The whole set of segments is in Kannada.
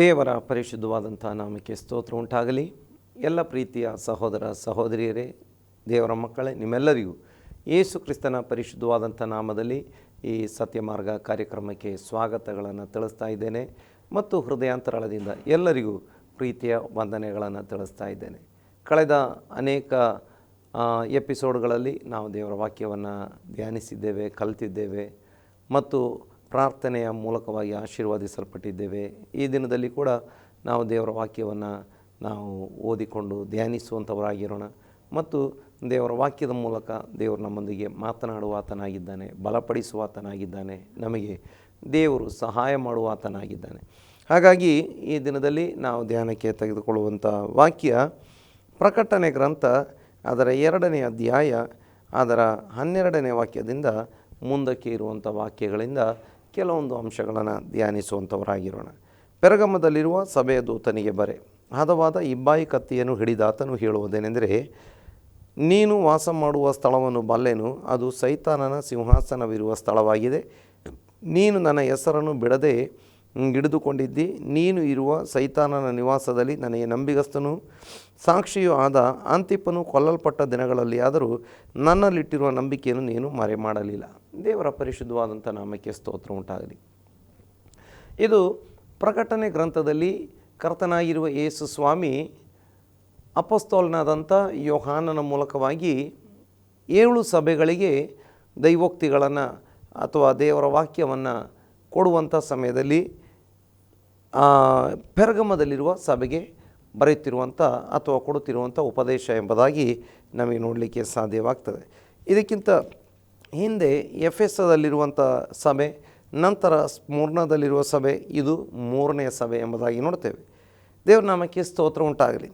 ದೇವರ ಪರಿಶುದ್ಧವಾದಂಥ ನಾಮಕ್ಕೆ ಸ್ತೋತ್ರ ಉಂಟಾಗಲಿ. ಎಲ್ಲ ಪ್ರೀತಿಯ ಸಹೋದರ ಸಹೋದರಿಯರೇ, ದೇವರ ಮಕ್ಕಳೇ, ನಿಮ್ಮೆಲ್ಲರಿಗೂ ಯೇಸು ಕ್ರಿಸ್ತನ ಪರಿಶುದ್ಧವಾದಂಥ ನಾಮದಲ್ಲಿ ಈ ಸತ್ಯಮಾರ್ಗ ಕಾರ್ಯಕ್ರಮಕ್ಕೆ ಸ್ವಾಗತಗಳನ್ನು ತಿಳಿಸ್ತಾ ಇದ್ದೇನೆ. ಮತ್ತು ಹೃದಯಾಂತರಾಳದಿಂದ ಎಲ್ಲರಿಗೂ ಪ್ರೀತಿಯ ವಂದನೆಗಳನ್ನು ತಿಳಿಸ್ತಾ ಇದ್ದೇನೆ. ಕಳೆದ ಅನೇಕ ಎಪಿಸೋಡ್ಗಳಲ್ಲಿ ನಾವು ದೇವರ ವಾಕ್ಯವನ್ನು ಧ್ಯಾನಿಸಿದ್ದೇವೆ, ಕಲಿತಿದ್ದೇವೆ. ಮತ್ತು ಪ್ರಾರ್ಥನೆಯ ಮೂಲಕವಾಗಿ ಆಶೀರ್ವಾದಿಸಲ್ಪಟ್ಟಿದ್ದೇವೆ. ಈ ದಿನದಲ್ಲಿ ಕೂಡ ನಾವು ದೇವರ ವಾಕ್ಯವನ್ನು ನಾವು ಓದಿಕೊಂಡು ಧ್ಯಾನಿಸುವಂಥವರಾಗಿರೋಣ ಮತ್ತು ದೇವರ ವಾಕ್ಯದ ಮೂಲಕ ದೇವರು ನಮ್ಮೊಂದಿಗೆ ಬಲಪಡಿಸುವ ಆತನಾಗಿದ್ದಾನೆ ನಮಗೆ ದೇವರು ಸಹಾಯ ಮಾಡುವ ಆತನಾಗಿದ್ದಾನೆ ಹಾಗಾಗಿ ಈ ದಿನದಲ್ಲಿ ನಾವು ಧ್ಯಾನಕ್ಕೆ ತೆಗೆದುಕೊಳ್ಳುವಂಥ ವಾಕ್ಯ ಪ್ರಕಟಣೆ ಗ್ರಂಥ, ಅದರ ಎರಡನೇ ಅಧ್ಯಾಯ, ಅದರ ಹನ್ನೆರಡನೇ ವಾಕ್ಯದಿಂದ ಮುಂದಕ್ಕೆ ಇರುವಂಥ ವಾಕ್ಯಗಳಿಂದ ಕೆಲವೊಂದು ಅಂಶಗಳನ್ನು ಧ್ಯಾನಿಸುವಂಥವರಾಗಿರೋಣ. ಪೆರಗಮದಲ್ಲಿರುವ ಸಭೆಯ ದೂತನಿಗೆ ಬರೆ. ಹದವಾದ ಇಬ್ಬಾಯಿ ಕತ್ತಿಯನ್ನು ಹಿಡಿದಾತನು ಹೇಳುವುದೇನೆಂದರೆ, ನೀನು ವಾಸ ಮಾಡುವ ಸ್ಥಳವನ್ನು ಬಲ್ಲೆನು, ಅದು ಸೈತಾನನ ಸಿಂಹಾಸನವಿರುವ ಸ್ಥಳವಾಗಿದೆ. ನೀನು ನನ್ನ ಹೆಸರನ್ನು ಬಿಡದೆ ಹಿಡಿದುಕೊಂಡಿದ್ದಿ ನೀನು ಇರುವ ಸೈತಾನನ ನಿವಾಸದಲ್ಲಿ ನನಗೆ ನಂಬಿಗಸ್ತನು. ಸಾಕ್ಷಿಯೂ ಆದ ಅಂತಿಪನು ಕೊಲ್ಲಲ್ಪಟ್ಟ ದಿನಗಳಲ್ಲಿ ಆದರೂ ನನ್ನಲ್ಲಿಟ್ಟಿರುವ ನಂಬಿಕೆಯನ್ನು ನೀನು ಮರೆ ಮಾಡಲಿಲ್ಲ ದೇವರ ಪರಿಶುದ್ಧವಾದಂಥ ನಾಮಕ್ಕೆ ಸ್ತೋತ್ರ ಉಂಟಾಗಲಿ. ಇದು ಪ್ರಕಟಣೆ ಗ್ರಂಥದಲ್ಲಿ ಕರ್ತನಾಗಿರುವ ಯೇಸು ಸ್ವಾಮಿ ಅಪಸ್ತೋಲನಾದಂಥ ಯೋಹಾನನ ಮೂಲಕವಾಗಿ ಏಳು ಸಭೆಗಳಿಗೆ ದೈವೋಕ್ತಿಗಳನ್ನು ಅಥವಾ ದೇವರ ವಾಕ್ಯವನ್ನು ಕೊಡುವಂಥ ಸಮಯದಲ್ಲಿ ಪೆರ್ಗಮದಲ್ಲಿರುವ ಸಭೆಗೆ ಬರೆಯುತ್ತಿರುವಂಥ ಅಥವಾ ಕೊಡುತ್ತಿರುವಂಥ ಉಪದೇಶ ಎಂಬುದಾಗಿ ನಮಗೆ ನೋಡಲಿಕ್ಕೆ ಸಾಧ್ಯವಾಗ್ತದೆ. ಇದಕ್ಕಿಂತ ಹಿಂದೆ ಎಫ್ ಎಸ್ ಎದಲ್ಲಿರುವಂಥ ಸಭೆ, ನಂತರ ಸ್ಮೂರ್ಣದಲ್ಲಿರುವ ಸಭೆ, ಇದು ಮೂರನೆಯ ಸಭೆ ಎಂಬುದಾಗಿ ನೋಡ್ತೇವೆ. ದೇವರನಾಮಕ್ಕೆ ಸ್ತೋತ್ರ ಉಂಟಾಗಲಿ.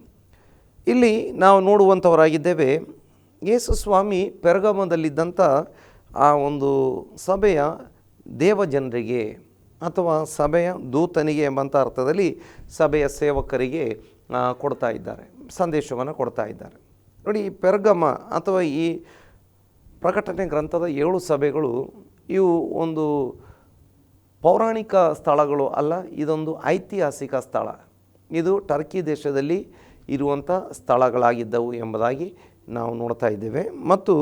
ಇಲ್ಲಿ ನಾವು ನೋಡುವಂಥವರಾಗಿದ್ದೇವೆ, ಯೇಸು ಸ್ವಾಮಿ ಪೆರಗಮದಲ್ಲಿದ್ದಂಥ ಆ ಒಂದು ಸಭೆಯ ದೇವಜನರಿಗೆ ಅಥವಾ ಸಭೆಯ ದೂತನಿಗೆ ಎಂಬಂಥ ಅರ್ಥದಲ್ಲಿ ಸಭೆಯ ಸೇವಕರಿಗೆ ಕೊಡ್ತಾ ಇದ್ದಾರೆ, ಸಂದೇಶವನ್ನು ಕೊಡ್ತಾ ಇದ್ದಾರೆ. ನೋಡಿ, ಈ ಪೆರ್ಗಮ ಅಥವಾ ಈ ಪ್ರಕಟಣೆ ಗ್ರಂಥದ ಏಳು ಸಭೆಗಳು ಇವು ಒಂದು ಪೌರಾಣಿಕ ಸ್ಥಳಗಳು ಅಲ್ಲ, ಇದೊಂದು ಐತಿಹಾಸಿಕ ಸ್ಥಳ. ಇದು ಟರ್ಕಿ ದೇಶದಲ್ಲಿ ಇರುವಂಥ ಸ್ಥಳಗಳಾಗಿದ್ದವು ಎಂಬುದಾಗಿ ನಾವು ನೋಡ್ತಾ ಇದ್ದೇವೆ. ಮತ್ತು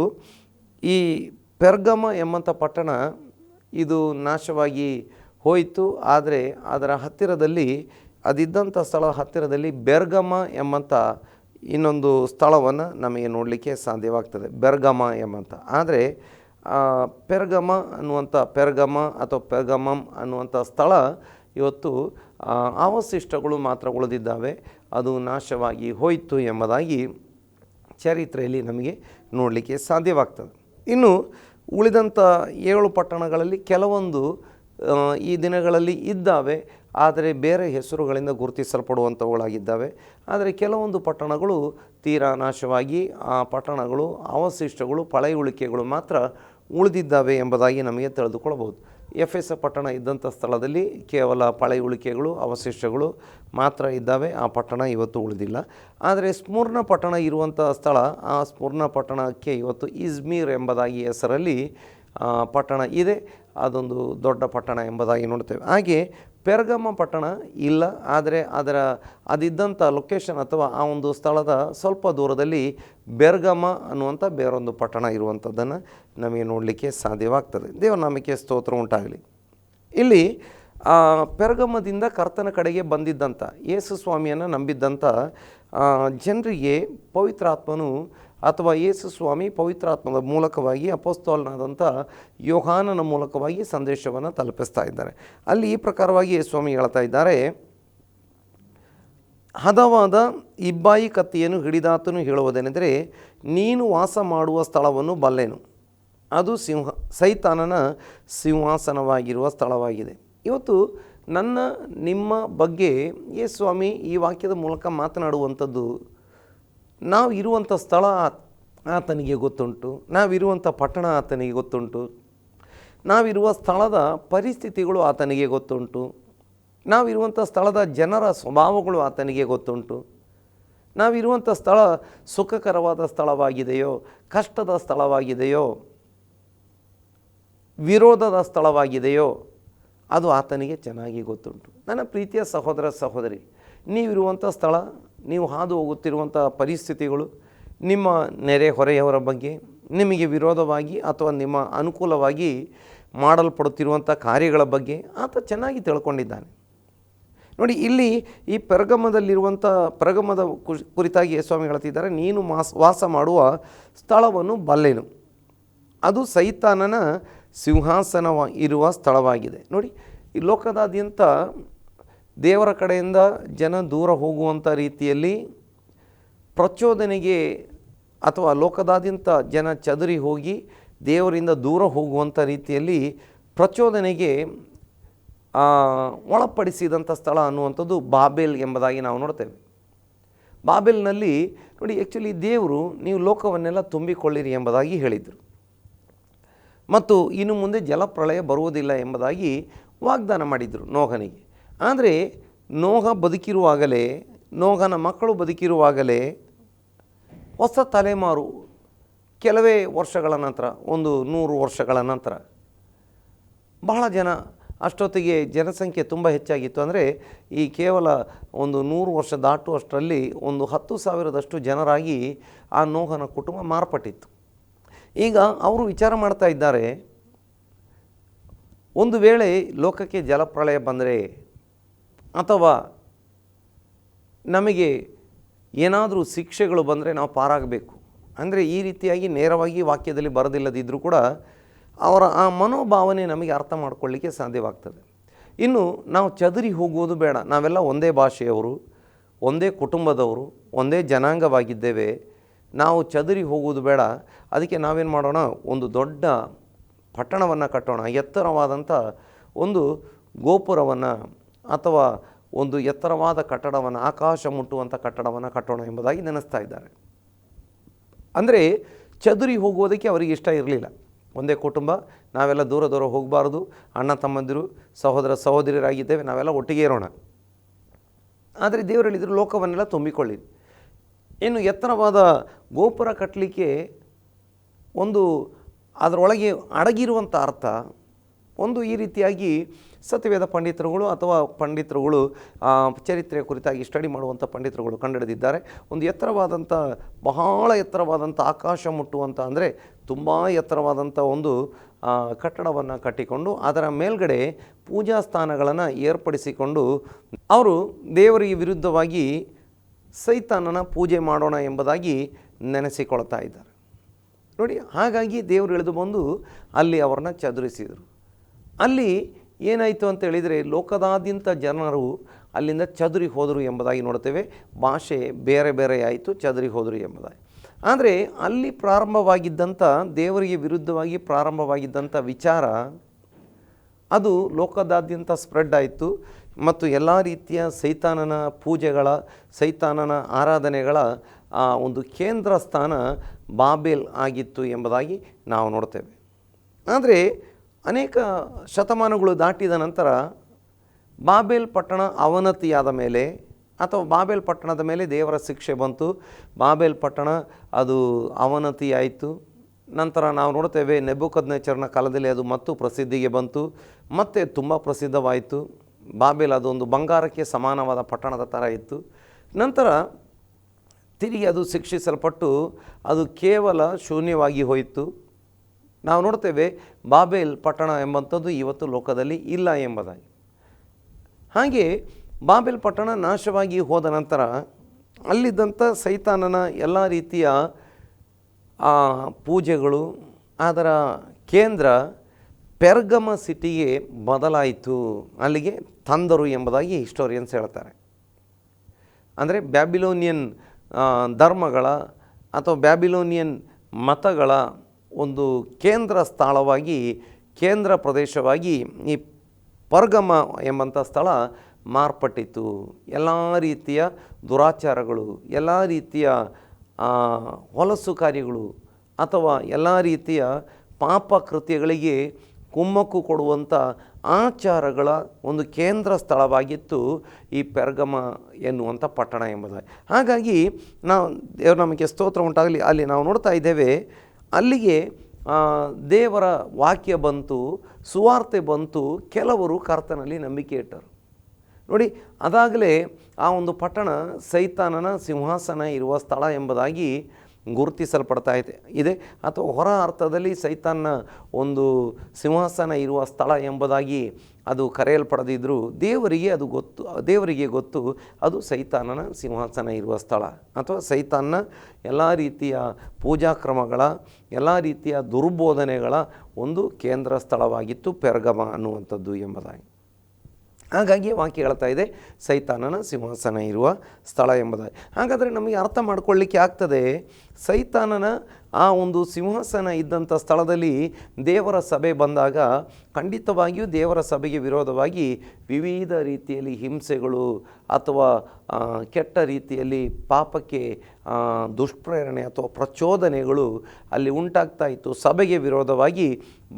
ಈ ಪೆರ್ಗಮ ಎಂಬಂಥ ಪಟ್ಟಣ ಇದು ನಾಶವಾಗಿ ಹೋಯಿತು, ಆದರೆ ಅದರ ಹತ್ತಿರದಲ್ಲಿ ಅದಿದ್ದಂಥ ಸ್ಥಳ ಹತ್ತಿರದಲ್ಲಿ ಬೆರ್ಗಮ ಎಂಬಂಥ ಇನ್ನೊಂದು ಸ್ಥಳವನ್ನು ನಮಗೆ ನೋಡಲಿಕ್ಕೆ ಸಾಧ್ಯವಾಗ್ತದೆ. ಬೆರ್ಗಮ ಎಂಬಂಥ. ಆದರೆ ಪೆರ್ಗಮ ಅನ್ನುವಂಥ ಪೆರ್ಗಮ ಅಥವಾ ಪೆರ್ಗಮಮ್ ಅನ್ನುವಂಥ ಸ್ಥಳ ಇವತ್ತು ಅವಶಿಷ್ಟಗಳು ಮಾತ್ರ ಉಳಿದಿದ್ದಾವೆ. ಅದು ನಾಶವಾಗಿ ಹೋಯಿತು ಎಂಬುದಾಗಿ ಚರಿತ್ರೆಯಲ್ಲಿ ನಮಗೆ ನೋಡಲಿಕ್ಕೆ ಸಾಧ್ಯವಾಗ್ತದೆ. ಇನ್ನು ಉಳಿದಂಥ ಏಳು ಪಟ್ಟಣಗಳಲ್ಲಿ ಕೆಲವೊಂದು ಈ ದಿನಗಳಲ್ಲಿ ಇದ್ದಾವೆ. ಆದರೆ ಬೇರೆ ಹೆಸರುಗಳಿಂದ ಗುರುತಿಸಲ್ಪಡುವಂಥವುಗಳಾಗಿದ್ದಾವೆ. ಆದರೆ ಕೆಲವೊಂದು ಪಟ್ಟಣಗಳು ತೀರಾ ನಾಶವಾಗಿ, ಆ ಪಟ್ಟಣಗಳು, ಅವಶಿಷ್ಟಗಳು ಪಳೆಯುಳಿಕೆಗಳು ಮಾತ್ರ ಉಳಿದಿದ್ದಾವೆ ಎಂಬುದಾಗಿ ನಮಗೆ ತಿಳಿದುಕೊಳ್ಳಬಹುದು. ಎಫ್ ಎಸ್ ಪಟ್ಟಣ ಇದ್ದಂಥ ಸ್ಥಳದಲ್ಲಿ ಕೇವಲ ಪಳೆಯುಳಿಕೆಗಳು ಅವಶಿಷ್ಟಗಳು ಮಾತ್ರ ಇದ್ದಾವೆ. ಆ ಪಟ್ಟಣ ಇವತ್ತು ಉಳಿದಿಲ್ಲ. ಆದರೆ ಸ್ಮೂರ್ಣ ಪಟ್ಟಣ ಇರುವಂಥ ಸ್ಥಳ, ಆ ಸ್ಮೂರ್ಣ ಪಟ್ಟಣಕ್ಕೆ ಇವತ್ತು ಇಜ್ಮೀರ್ ಎಂಬುದಾಗಿ ಹೆಸರಲ್ಲಿ ಪಟ್ಟಣ ಇದೆ. ಅದೊಂದು ದೊಡ್ಡ ಪಟ್ಟಣ ಎಂಬುದಾಗಿ ನೋಡ್ತೇವೆ. ಹಾಗೆ ಪೆರ್ಗಮ ಪಟ್ಟಣ ಇಲ್ಲ, ಆದರೆ ಅದರ ಅದಿದ್ದಂಥ ಲೊಕೇಶನ್ ಅಥವಾ ಆ ಒಂದು ಸ್ಥಳದ ಸ್ವಲ್ಪ ದೂರದಲ್ಲಿ ಬೆರ್ಗಮ ಅನ್ನುವಂಥ ಬೇರೊಂದು ಪಟ್ಟಣ ಇರುವಂಥದ್ದನ್ನು ನಮಗೆ ನೋಡಲಿಕ್ಕೆ ಸಾಧ್ಯವಾಗ್ತದೆ. ದೇವರ ನಾಮಕ್ಕೆ ಸ್ತೋತ್ರ ಉಂಟಾಗಲಿ. ಇಲ್ಲಿ ಪೆರ್ಗಮದಿಂದ ಕರ್ತನ ಕಡೆಗೆ ಬಂದಿದ್ದಂಥ ಯೇಸು ಸ್ವಾಮಿಯನ್ನು ನಂಬಿದ್ದಂಥ ಜನರಿಗೆ ಪವಿತ್ರಾತ್ಮನು ಅಥವಾ ಯೇಸು ಸ್ವಾಮಿ ಪವಿತ್ರಾತ್ಮದ ಮೂಲಕವಾಗಿ ಅಪೋಸ್ತೋಲನಾದಂಥ ಯೋಹಾನನ ಮೂಲಕವಾಗಿ ಸಂದೇಶವನ್ನು ತಲುಪಿಸ್ತಾ ಇದ್ದಾರೆ. ಅಲ್ಲಿ ಈ ಪ್ರಕಾರವಾಗಿ ಯೇಸು ಸ್ವಾಮಿ ಹೇಳ್ತಾ ಇದ್ದಾರೆ, ಹದವಾದ ಇಬ್ಬಾಯಿ ಕತ್ತಿಯನ್ನು ಹಿಡಿದಾತನು ಹೇಳುವುದೇನೆಂದರೆ, ನೀನು ವಾಸ ಮಾಡುವ ಸ್ಥಳವನ್ನು ಬಲ್ಲೆನು. ಅದು ಸಿಂಹ, ಸೈತಾನನ ಸಿಂಹಾಸನವಾಗಿರುವ ಸ್ಥಳವಾಗಿದೆ. ಇವತ್ತು ನನ್ನ, ನಿಮ್ಮ ಬಗ್ಗೆ ಯೇ ಸ್ವಾಮಿ ಈ ವಾಕ್ಯದ ಮೂಲಕ ಮಾತನಾಡುವಂಥದ್ದು, ನಾವು ಇರುವಂಥ ಸ್ಥಳ ಆತನಿಗೆ ಗೊತ್ತುಂಟು. ನಾವಿರುವಂಥ ಪಟ್ಟಣ ಆತನಿಗೆ ಗೊತ್ತುಂಟು. ನಾವಿರುವ ಸ್ಥಳದ ಪರಿಸ್ಥಿತಿಗಳು ಆತನಿಗೆ ಗೊತ್ತುಂಟು. ನಾವಿರುವಂಥ ಸ್ಥಳದ ಜನರ ಸ್ವಭಾವಗಳು ಆತನಿಗೆ ಗೊತ್ತುಂಟು. ನಾವಿರುವಂಥ ಸ್ಥಳ ಸುಖಕರವಾದ ಸ್ಥಳವಾಗಿದೆಯೋ, ಕಷ್ಟದ ಸ್ಥಳವಾಗಿದೆಯೋ, ವಿರೋಧದ ಸ್ಥಳವಾಗಿದೆಯೋ, ಅದು ಆತನಿಗೆ ಚೆನ್ನಾಗಿ ಗೊತ್ತುಂಟು. ನನ್ನ ಪ್ರೀತಿಯ ಸಹೋದರ ಸಹೋದರಿ, ನೀವಿರುವಂಥ ಸ್ಥಳ, ನೀವು ಹಾದು ಹೋಗುತ್ತಿರುವಂಥ ಪರಿಸ್ಥಿತಿಗಳು ನಿಮ್ಮ ನೆರೆ ಹೊರೆಯವರ ಬಗ್ಗೆ, ನಿಮಗೆ ವಿರೋಧವಾಗಿ ಅಥವಾ ನಿಮ್ಮ ಅನುಕೂಲವಾಗಿ ಮಾಡಲ್ಪಡುತ್ತಿರುವಂಥ ಕಾರ್ಯಗಳ ಬಗ್ಗೆ ಆತ ಚೆನ್ನಾಗಿ ತಿಳ್ಕೊಂಡಿದ್ದಾನೆ. ನೋಡಿ, ಇಲ್ಲಿ ಈ ಪೆರಗಮದಲ್ಲಿರುವಂಥ, ಪರಗಮದ ಕುರಿತಾಗಿ ಸ್ವಾಮಿ ಹೇಳ್ತಿದ್ದಾರೆ, ನೀನು ಮಾಸ್, ವಾಸ ಮಾಡುವ ಸ್ಥಳವನ್ನು ಬಲ್ಲೆನು. ಅದು ಸೈತಾನನ ಸಿಂಹಾಸನ ಇರುವ ಸ್ಥಳವಾಗಿದೆ. ನೋಡಿ, ಈ ಲೋಕದಾದ್ಯಂತ ದೇವರ ಕಡೆಯಿಂದ ಜನ ದೂರ ಹೋಗುವಂಥ ರೀತಿಯಲ್ಲಿ ಪ್ರಚೋದನೆಗೆ ಅಥವಾ ಲೋಕದಾದ್ಯಂತ ಜನ ಚದರಿ ಹೋಗಿ ದೇವರಿಂದ ದೂರ ಹೋಗುವಂಥ ರೀತಿಯಲ್ಲಿ ಪ್ರಚೋದನೆಗೆ ಒಳಪಡಿಸಿದಂಥ ಸ್ಥಳ ಅನ್ನುವಂಥದ್ದು ಬಾಬೆಲ್ ಎಂಬುದಾಗಿ ನಾವು ನೋಡ್ತೇವೆ. ಬಾಬೆಲ್ನಲ್ಲಿ ನೋಡಿ ಆ್ಯಕ್ಚುಲಿ ದೇವರು, ನೀವು ಲೋಕವನ್ನೆಲ್ಲ ತುಂಬಿಕೊಳ್ಳಿರಿ ಎಂಬುದಾಗಿ ಹೇಳಿದರು. ಮತ್ತು ಇನ್ನು ಮುಂದೆ ಜಲಪ್ರಳಯ ಬರುವುದಿಲ್ಲ ಎಂಬುದಾಗಿ ವಾಗ್ದಾನ ಮಾಡಿದರು ನೋಹನಿಗೆ. ಆದರೆ ನೋಹ ಬದುಕಿರುವಾಗಲೇ, ನೋಹನ ಮಕ್ಕಳು ಬದುಕಿರುವಾಗಲೇ ಹೊಸ ತಲೆಮಾರು ಕೆಲವೇ ವರ್ಷಗಳ ನಂತರ, ಒಂದು ನೂರು ವರ್ಷಗಳ ನಂತರ ಬಹಳ ಜನ, ಅಷ್ಟೊತ್ತಿಗೆ ಜನಸಂಖ್ಯೆ ತುಂಬ ಹೆಚ್ಚಾಗಿತ್ತು. ಅಂದರೆ ಈ ಕೇವಲ ಒಂದು ನೂರು ವರ್ಷ ದಾಟುವಷ್ಟರಲ್ಲಿ ಒಂದು ಹತ್ತು ಸಾವಿರದಷ್ಟು ಜನರಾಗಿ ಆ ನೋಹನ ಕುಟುಂಬ ಮಾರ್ಪಟ್ಟಿತ್ತು. ಈಗ ಅವರು ವಿಚಾರ ಮಾಡ್ತಾ ಇದ್ದಾರೆ, ಒಂದು ವೇಳೆ ಲೋಕಕ್ಕೆ ಜಲಪ್ರಳಯ ಬಂದರೆ ಅಥವಾ ನಮಗೆ ಏನಾದರೂ ಶಿಕ್ಷೆಗಳು ಬಂದರೆ ನಾವು ಪಾರಾಗಬೇಕು. ಅಂದರೆ ಈ ರೀತಿಯಾಗಿ ನೇರವಾಗಿ ವಾಕ್ಯದಲ್ಲಿ ಬರದಿಲ್ಲದಿದ್ದರೂ ಕೂಡ ಅವರ ಆ ಮನೋಭಾವನೆ ನಮಗೆ ಅರ್ಥ ಮಾಡಿಕೊಳ್ಳಿಕ್ಕೆ ಸಾಧ್ಯವಾಗ್ತದೆ. ಇನ್ನು ನಾವು ಚದರಿ ಹೋಗುವುದು ಬೇಡ. ನಾವೆಲ್ಲ ಒಂದೇ ಭಾಷೆಯವರು, ಒಂದೇ ಕುಟುಂಬದವರು, ಒಂದೇ ಜನಾಂಗವಾಗಿದ್ದೇವೆ. ನಾವು ಚದರಿ ಹೋಗುವುದು ಬೇಡ. ಅದಕ್ಕೆ ನಾವೇನು ಮಾಡೋಣ? ಒಂದು ದೊಡ್ಡ ಪಟ್ಟಣವನ್ನು ಕಟ್ಟೋಣ. ಎತ್ತರವಾದಂಥ ಒಂದು ಗೋಪುರವನ್ನು ಅಥವಾ ಒಂದು ಎತ್ತರವಾದ ಕಟ್ಟಡವನ್ನು, ಆಕಾಶ ಮುಟ್ಟುವಂಥ ಕಟ್ಟಡವನ್ನು ಕಟ್ಟೋಣ ಎಂಬುದಾಗಿ ನೆನೆಸ್ತಾ ಇದ್ದಾರೆ. ಅಂದರೆ ಚದುರಿ ಹೋಗುವುದಕ್ಕೆ ಅವರಿಗೆ ಇಷ್ಟ ಇರಲಿಲ್ಲ. ಒಂದೇ ಕುಟುಂಬ, ನಾವೆಲ್ಲ ದೂರ ದೂರ ಹೋಗಬಾರ್ದು. ಅಣ್ಣ ತಮ್ಮಂದಿರು, ಸಹೋದರ ಸಹೋದರಿಯರಾಗಿದ್ದೇವೆ, ನಾವೆಲ್ಲ ಒಟ್ಟಿಗೆ ಇರೋಣ. ಆದರೆ ದೇವರು ಹೇಳಿದರು ಲೋಕವನ್ನೆಲ್ಲ ತುಂಬಿಕೊಳ್ಳಿ. ಇನ್ನು ಎತ್ತರವಾದ ಗೋಪುರ ಕಟ್ಟಲಿಕ್ಕೆ ಒಂದು ಅದರೊಳಗೆ ಅಡಗಿರುವಂಥ ಅರ್ಥ, ಒಂದು ಈ ರೀತಿಯಾಗಿ ಸತ್ಯವೇದ ಪಂಡಿತರುಗಳು ಅಥವಾ ಪಂಡಿತರುಗಳು ಚರಿತ್ರೆಯ ಕುರಿತಾಗಿ ಸ್ಟಡಿ ಮಾಡುವಂಥ ಪಂಡಿತರುಗಳು ಕಂಡುಹಿಡಿದಿದ್ದಾರೆ. ಒಂದು ಎತ್ತರವಾದಂಥ ಬಹಳ ಎತ್ತರವಾದಂಥ ಆಕಾಶ ಮುಟ್ಟುವಂಥ ಅಂದರೆ ತುಂಬ ಎತ್ತರವಾದಂಥ ಒಂದು ಕಟ್ಟಡವನ್ನು ಕಟ್ಟಿಕೊಂಡು ಅದರ ಮೇಲ್ಗಡೆ ಪೂಜಾ ಸ್ಥಾನಗಳನ್ನು ಏರ್ಪಡಿಸಿಕೊಂಡು ಅವರು ದೇವರಿಗೆ ವಿರುದ್ಧವಾಗಿ ಸೈತಾನನ ಪೂಜೆ ಮಾಡೋಣ ಎಂಬುದಾಗಿ ನೆನೆಸಿಕೊಳ್ತಾ ಇದ್ದಾರೆ. ನೋಡಿ, ಹಾಗಾಗಿ ದೇವರು ಇಳಿದು ಬಂದು ಅಲ್ಲಿ ಅವರನ್ನ ಚದುರಿಸಿದರು. ಅಲ್ಲಿ ಏನಾಯಿತು ಅಂತ ಹೇಳಿದರೆ ಲೋಕದಾದ್ಯಂತ ಜನರು ಅಲ್ಲಿಂದ ಚದುರಿ ಹೋದರು ಎಂಬುದಾಗಿ ನೋಡ್ತೇವೆ ಭಾಷೆ ಬೇರೆ ಬೇರೆ ಆಯಿತು, ಚದುರಿ ಹೋದರು ಎಂಬುದಾಗಿ. ಆದರೆ ಅಲ್ಲಿ ಪ್ರಾರಂಭವಾಗಿದ್ದಂಥ, ದೇವರಿಗೆ ವಿರುದ್ಧವಾಗಿ ಪ್ರಾರಂಭವಾಗಿದ್ದಂಥ ವಿಚಾರ, ಅದು ಲೋಕದಾದ್ಯಂತ ಸ್ಪ್ರೆಡ್ ಆಯಿತು. ಮತ್ತು ಎಲ್ಲ ರೀತಿಯ ಸೈತಾನನ ಪೂಜೆಗಳ, ಸೈತಾನನ ಆರಾಧನೆಗಳ ಒಂದು ಕೇಂದ್ರ ಸ್ಥಾನ ಬಾಬೆಲ್ ಆಗಿತ್ತು ಎಂಬುದಾಗಿ ನಾವು ನೋಡ್ತೇವೆ. ಆದರೆ ಅನೇಕ ಶತಮಾನಗಳು ದಾಟಿದ ನಂತರ ಬಾಬೇಲ್ ಪಟ್ಟಣ ಅವನತಿಯಾದ ಮೇಲೆ ಅಥವಾ ಬಾಬೇಲ್ ಪಟ್ಟಣದ ಮೇಲೆ ದೇವರ ಶಿಕ್ಷೆ ಬಂತು. ಬಾಬೇಲ್ ಪಟ್ಟಣ ಅದು ಅವನತಿಯಾಯಿತು. ನಂತರ ನಾವು ನೋಡ್ತೇವೆ ನೆಬುಕದ್ನೇಚರ್ನ ಕಾಲದಲ್ಲಿ ಅದು ಮತ್ತು ಪ್ರಸಿದ್ಧಿಗೆ ಬಂತು. ಮತ್ತೆ ತುಂಬ ಪ್ರಸಿದ್ಧವಾಯಿತು. ಬಾಬೇಲ್ ಅದೊಂದು ಬಂಗಾರಕ್ಕೆ ಸಮಾನವಾದ ಪಟ್ಟಣದ ಥರ ಇತ್ತು. ನಂತರ ತಿರುಗಿ ಅದು ಶಿಕ್ಷಿಸಲ್ಪಟ್ಟು ಅದು ಕೇವಲ ಶೂನ್ಯವಾಗಿ ಹೋಯಿತು. ನಾವು ನೋಡ್ತೇವೆ ಬಾಬೆಲ್ ಪಟ್ಟಣ ಎಂಬಂಥದ್ದು ಇವತ್ತು ಲೋಕದಲ್ಲಿ ಇಲ್ಲ ಎಂಬುದಾಗಿ. ಹಾಗೆ ಬಾಬೆಲ್ ಪಟ್ಟಣ ನಾಶವಾಗಿ ಹೋದ ನಂತರ ಅಲ್ಲಿದ್ದಂಥ ಸೈತಾನನ ಎಲ್ಲ ರೀತಿಯ ಪೂಜೆಗಳು, ಅದರ ಕೇಂದ್ರ ಪೆರ್ಗಮ ಸಿಟಿಗೆ ಬದಲಾಯಿತು. ಅಲ್ಲಿಗೆ ತಂದರು ಎಂಬುದಾಗಿ ಹಿಸ್ಟೋರಿಯನ್ಸ್ ಹೇಳ್ತಾರೆ. ಅಂದರೆ ಬ್ಯಾಬಿಲೋನಿಯನ್ ಧರ್ಮಗಳ ಅಥವಾ ಬ್ಯಾಬಿಲೋನಿಯನ್ ಮತಗಳ ಒಂದು ಕೇಂದ್ರ ಸ್ಥಳವಾಗಿ, ಕೇಂದ್ರ ಪ್ರದೇಶವಾಗಿ ಈ ಪರ್ಗಮ ಎಂಬಂಥ ಸ್ಥಳ ಮಾರ್ಪಟ್ಟಿತು ಎಲ್ಲ ರೀತಿಯ ದುರಾಚಾರಗಳು, ಎಲ್ಲ ರೀತಿಯ ಹೊಲಸು ಕಾರ್ಯಗಳು ಅಥವಾ ಎಲ್ಲ ರೀತಿಯ ಪಾಪ ಕೃತ್ಯಗಳಿಗೆ ಕುಮ್ಮಕ್ಕು ಕೊಡುವಂಥ ಆಚಾರಗಳ ಒಂದು ಕೇಂದ್ರ ಸ್ಥಳವಾಗಿತ್ತು ಈ ಪೆರ್ಗಮ ಎನ್ನುವಂಥ ಪಟ್ಟಣ ಎಂಬುದಾಗಿ. ಹಾಗಾಗಿ ನಾವು ದೇವ್ರ ನಮಗೆ ಸ್ತೋತ್ರ ಉಂಟಾಗಲಿ. ಅಲ್ಲಿ ನಾವು ನೋಡ್ತಾ ಇದ್ದೇವೆ ಅಲ್ಲಿಗೆ ದೇವರ ವಾಕ್ಯ ಬಂತು, ಸುವಾರ್ತೆ ಬಂತು, ಕೆಲವರು ಕರ್ತನಲ್ಲಿ ನಂಬಿಕೆ ಇಟ್ಟರು. ನೋಡಿ, ಅದಾಗಲೇ ಆ ಒಂದು ಪಟ್ಟಣ ಸೈತಾನನ ಸಿಂಹಾಸನ ಇರುವ ಸ್ಥಳ ಎಂಬುದಾಗಿ ಗುರುತಿಸಲ್ಪಡ್ತಾ ಇದೆ. ಇದೆ, ಅಥವಾ ಹೊರ ಅರ್ಥದಲ್ಲಿ ಸೈತಾನ ಒಂದು ಸಿಂಹಾಸನ ಇರುವ ಸ್ಥಳ ಎಂಬುದಾಗಿ ಅದು ಕರೆಯಲ್ಪಡದಿದ್ದರೂ ದೇವರಿಗೆ ಅದು ಗೊತ್ತು, ದೇವರಿಗೆ ಗೊತ್ತು, ಅದು ಸೈತಾನನ ಸಿಂಹಾಸನ ಇರುವ ಸ್ಥಳ ಅಥವಾ ಸೈತಾನ್ನ ಎಲ್ಲ ರೀತಿಯ ಪೂಜಾ ಕ್ರಮಗಳ ಎಲ್ಲ ರೀತಿಯ ದುರ್ಬೋಧನೆಗಳ ಒಂದು ಕೇಂದ್ರ ಸ್ಥಳವಾಗಿತ್ತು ಪೆರ್ಗಮ ಅನ್ನುವಂಥದ್ದು ಎಂಬುದಾಗಿ. ಹಾಗಾಗಿ ವಾಕ್ಯ ಹೇಳ್ತಾ ಇದೆ, ಸೈತಾನನ ಸಿಂಹಾಸನ ಇರುವ ಸ್ಥಳ ಎಂಬುದಾಗಿ. ಹಾಗಾದರೆ ನಮಗೆ ಅರ್ಥ ಮಾಡ್ಕೊಳ್ಳಿಕ್ಕೆ ಆಗ್ತದೆ, ಸೈತಾನನ ಆ ಒಂದು ಸಿಂಹಾಸನ ಇದ್ದಂಥ ಸ್ಥಳದಲ್ಲಿ ದೇವರ ಸಭೆ ಬಂದಾಗ ಖಂಡಿತವಾಗಿಯೂ ದೇವರ ಸಭೆಗೆ ವಿರೋಧವಾಗಿ ವಿವಿಧ ರೀತಿಯಲ್ಲಿ ಹಿಂಸೆಗಳು ಅಥವಾ ಕೆಟ್ಟ ರೀತಿಯಲ್ಲಿ ಪಾಪಕ್ಕೆ ದುಷ್ಪ್ರೇರಣೆ ಅಥವಾ ಪ್ರಚೋದನೆಗಳು ಅಲ್ಲಿ ಉಂಟಾಗ್ತಾ ಇತ್ತು. ಸಭೆಗೆ ವಿರೋಧವಾಗಿ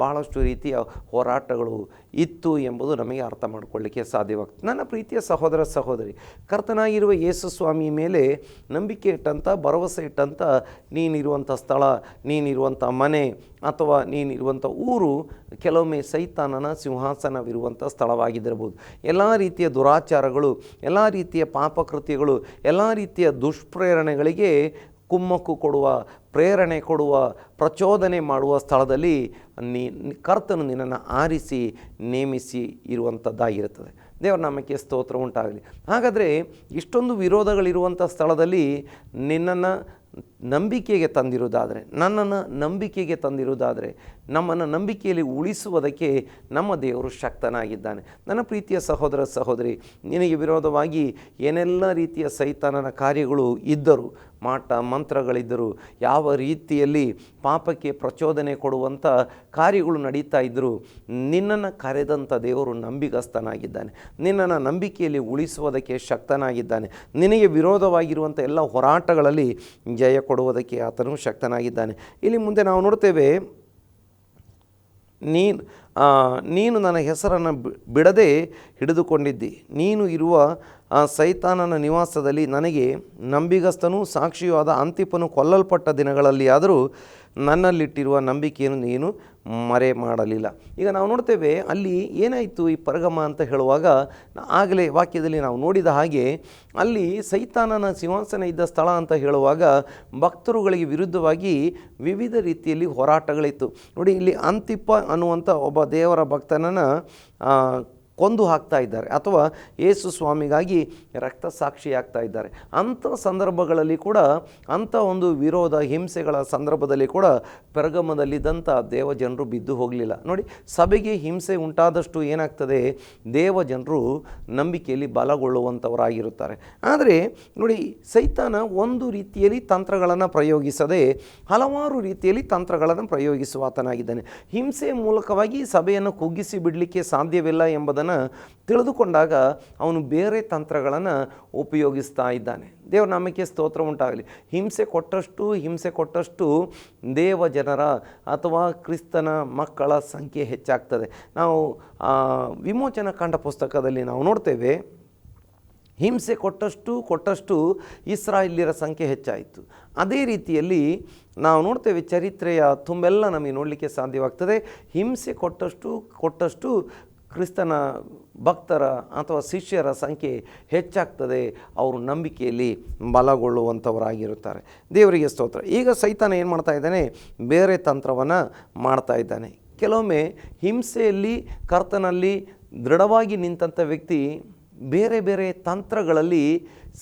ಬಹಳಷ್ಟು ರೀತಿಯ ಹೋರಾಟಗಳು ಇತ್ತು ಎಂಬುದು ನಮಗೆ ಅರ್ಥ ಮಾಡಿಕೊಳ್ಳಿಕ್ಕೆ ಸಾಧ್ಯವಾಗ್ತದೆ ನನ್ನ ಪ್ರೀತಿಯ ಸಹೋದರ ಸಹೋದರಿ, ಕರ್ತನಾಗಿರುವ ಯೇಸು ಸ್ವಾಮಿ ಮೇಲೆ ನಂಬಿಕೆ ಇಟ್ಟಂಥ ಭರವಸೆ ಇಟ್ಟಂಥ ನೀನಿರುವಂಥ ಸ್ಥಳ, ನೀನಿರುವಂಥ ಮನೆ ಅಥವಾ ನೀನಿರುವಂಥ ಊರು ಕೆಲವೊಮ್ಮೆ ಸೈತಾನನ ಸಿಂಹಾಸನವಿರುವಂಥ ಸ್ಥಳವಾಗಿದ್ದಿರಬಹುದು. ಎಲ್ಲ ರೀತಿಯ ದುರಾಚಾರಗಳು, ಎಲ್ಲ ರೀತಿಯ ಪಾಪಕೃತ್ಯಗಳು, ಎಲ್ಲ ರೀತಿಯ ದುಷ್ಪ್ರೇರಣೆಗಳಿಗೆ ಕುಮ್ಮಕ್ಕು ಕೊಡುವ, ಪ್ರೇರಣೆ ಕೊಡುವ, ಪ್ರಚೋದನೆ ಮಾಡುವ ಸ್ಥಳದಲ್ಲಿ ನೀ, ಕರ್ತನು ನಿನ್ನನ್ನು ಆರಿಸಿ, ನೇಮಿಸಿ ಇರುವಂಥದ್ದಾಗಿರುತ್ತದೆ ದೇವರ ನಾಮಕ್ಕೆ ಸ್ತೋತ್ರ ಉಂಟಾಗಲಿ. ಹಾಗಾದರೆ ಇಷ್ಟೊಂದು ವಿರೋಧಗಳಿರುವಂಥ ಸ್ಥಳದಲ್ಲಿ ನಿನ್ನನ್ನು ನಂಬಿಕೆಗೆ ತಂದಿರುವುದಾದರೆ ನನ್ನನ್ನು ನಂಬಿಕೆಗೆ ತಂದಿರುವುದಾದರೆ ನಮ್ಮನ್ನು ನಂಬಿಕೆಯಲ್ಲಿ ಉಳಿಸುವುದಕ್ಕೆ ನಮ್ಮ ದೇವರು ಶಕ್ತನಾಗಿದ್ದಾನೆ. ನನ್ನ ಪ್ರೀತಿಯ ಸಹೋದರ ಸಹೋದರಿ, ನಿನಗೆ ವಿರೋಧವಾಗಿ ಏನೆಲ್ಲ ರೀತಿಯ ಸೈತಾನನ ಕಾರ್ಯಗಳು ಇದ್ದರು, ಮಾಟ ಮಂತ್ರಗಳಿದ್ದರು, ಯಾವ ರೀತಿಯಲ್ಲಿ ಪಾಪಕ್ಕೆ ಪ್ರಚೋದನೆ ಕೊಡುವಂಥ ಕಾರ್ಯಗಳು ನಡೀತಾ ಇದ್ದರು, ನಿನ್ನನ್ನು ಕರೆದಂಥ ದೇವರು ನಂಬಿಗಸ್ತನಾಗಿದ್ದಾನೆ. ನಿನ್ನನ್ನು ನಂಬಿಕೆಯಲ್ಲಿ ಉಳಿಸುವುದಕ್ಕೆ ಶಕ್ತನಾಗಿದ್ದಾನೆ. ನಿನಗೆ ವಿರೋಧವಾಗಿರುವಂಥ ಎಲ್ಲ ಹೋರಾಟಗಳಲ್ಲಿ ಜಯ ಕೊಡುವುದಕ್ಕೆ ಆತನು ಶಕ್ತನಾಗಿದ್ದಾನೆ. ಇಲ್ಲಿ ಮುಂದೆ ನಾವು ನೋಡ್ತೇವೆ ನೀನು ನೀನು ನನ್ನ ಹೆಸರನ್ನು ಬಿಡದೆ ಹಿಡಿದುಕೊಂಡಿದ್ದಿ. ನೀನು ಇರುವ, ಆ, ಸೈತಾನನ ನಿವಾಸದಲ್ಲಿ ನನಗೆ ನಂಬಿಗಸ್ತನೂ ಸಾಕ್ಷಿಯೂ ಆದ ಅಂತಿಪನು ಕೊಲ್ಲಲ್ಪಟ್ಟ ದಿನಗಳಲ್ಲಿ ಆದರೂ ನನ್ನಲ್ಲಿಟ್ಟಿರುವ ನಂಬಿಕೆಯನ್ನು ನೀನು ಮರೆ ಮಾಡಲಿಲ್ಲ. ಈಗ ನಾವು ನೋಡ್ತೇವೆ, ಅಲ್ಲಿ ಏನಾಯಿತು ಈ ಪರಗಮ ಅಂತ ಹೇಳುವಾಗ ಆಗಲೇ ವಾಕ್ಯದಲ್ಲಿ ನಾವು ನೋಡಿದ ಹಾಗೆ, ಅಲ್ಲಿ ಸೈತಾನನ ಸಿಂಹಾಸನ ಇದ್ದ ಸ್ಥಳ ಅಂತ ಹೇಳುವಾಗ ಭಕ್ತರುಗಳಿಗೆ ವಿರುದ್ಧವಾಗಿ ವಿವಿಧ ರೀತಿಯಲ್ಲಿ ಹೋರಾಟಗಳಿತ್ತು. ನೋಡಿ, ಇಲ್ಲಿ ಅಂತಿಪ್ಪ ಅನ್ನುವಂಥ ಒಬ್ಬ ದೇವರ ಭಕ್ತನನ್ನು ಕೊಂದು ಹಾಕ್ತಾ ಇದ್ದಾರೆ ಅಥವಾ ಯೇಸು ಸ್ವಾಮಿಗಾಗಿ ರಕ್ತ ಸಾಕ್ಷಿ ಆಗ್ತಾ ಇದ್ದಾರೆ. ಅಂಥ ಸಂದರ್ಭಗಳಲ್ಲಿ ಕೂಡ, ಅಂಥ ಒಂದು ವಿರೋಧ, ಹಿಂಸೆಗಳ ಸಂದರ್ಭದಲ್ಲಿ ಕೂಡ ಪೆರಗಮದಲ್ಲಿದ್ದಂಥ ದೇವ ಜನರು ಬಿದ್ದು ಹೋಗಲಿಲ್ಲ. ನೋಡಿ, ಸಭೆಗೆ ಹಿಂಸೆ ಉಂಟಾದಷ್ಟು ಏನಾಗ್ತದೆ? ದೇವ ಜನರು ನಂಬಿಕೆಯಲ್ಲಿ ಬಲಗೊಳ್ಳುವಂಥವರಾಗಿರುತ್ತಾರೆ. ಆದರೆ, ನೋಡಿ, ಸೈತಾನ ಒಂದು ರೀತಿಯಲ್ಲಿ ತಂತ್ರಗಳನ್ನು ಪ್ರಯೋಗಿಸದೆ, ಹಲವಾರು ರೀತಿಯಲ್ಲಿ ತಂತ್ರಗಳನ್ನು ಪ್ರಯೋಗಿಸುವ ಆತನಾಗಿದ್ದಾನೆ. ಹಿಂಸೆ ಮೂಲಕವಾಗಿ ಸಭೆಯನ್ನು ಕುಗ್ಗಿಸಿ ಬಿಡಲಿಕ್ಕೆ ಸಾಧ್ಯವಿಲ್ಲ ಎಂಬುದನ್ನು ತಿಳಿದುಕೊಂಡಾಗ ಅವನು ಬೇರೆ ತಂತ್ರಗಳನ್ನು ಉಪಯೋಗಿಸ್ತಾ ಇದ್ದಾನೆ. ದೇವರ ನಾಮಕ್ಕೆ ಸ್ತೋತ್ರ ಉಂಟಾಗಲಿ. ಹಿಂಸೆ ಕೊಟ್ಟಷ್ಟು ಹಿಂಸೆ ಕೊಟ್ಟಷ್ಟು ದೇವ ಜನರ ಅಥವಾ ಕ್ರಿಸ್ತನ ಮಕ್ಕಳ ಸಂಖ್ಯೆ ಹೆಚ್ಚಾಗ್ತದೆ. ನಾವು ವಿಮೋಚನ ಕಾಂಡ ಪುಸ್ತಕದಲ್ಲಿ ನಾವು ನೋಡ್ತೇವೆ, ಹಿಂಸೆ ಕೊಟ್ಟಷ್ಟು ಕೊಟ್ಟಷ್ಟು ಇಸ್ರಾಯೇಲ್ಯರ ಸಂಖ್ಯೆ ಹೆಚ್ಚಾಯಿತು. ಅದೇ ರೀತಿಯಲ್ಲಿ ನಾವು ನೋಡ್ತೇವೆ, ಚರಿತ್ರೆಯ ತುಂಬೆಲ್ಲ ನಮಗೆ ನೋಡಲಿಕ್ಕೆ ಸಾಧ್ಯವಾಗ್ತದೆ. ಹಿಂಸೆ ಕೊಟ್ಟಷ್ಟು ಕೊಟ್ಟಷ್ಟು ಕ್ರಿಸ್ತನ ಭಕ್ತರ ಅಥವಾ ಶಿಷ್ಯರ ಸಂಖ್ಯೆ ಹೆಚ್ಚಾಗ್ತದೆ. ಅವರು ನಂಬಿಕೆಯಲ್ಲಿ ಬಲಗೊಳ್ಳುವಂಥವರಾಗಿರುತ್ತಾರೆ. ದೇವರಿಗೆ ಸ್ತೋತ್ರ. ಈಗ ಸೈತಾನ ಏನು ಮಾಡ್ತಾ ಇದ್ದಾನೆ? ಬೇರೆ ತಂತ್ರವನ್ನು ಮಾಡ್ತಾ ಇದ್ದಾನೆ. ಕೆಲವೊಮ್ಮೆ ಹಿಂಸೆಯಲ್ಲಿ, ಕರ್ತನಲ್ಲಿ ದೃಢವಾಗಿ ನಿಂತಂಥ ವ್ಯಕ್ತಿ ಬೇರೆ ಬೇರೆ ತಂತ್ರಗಳಲ್ಲಿ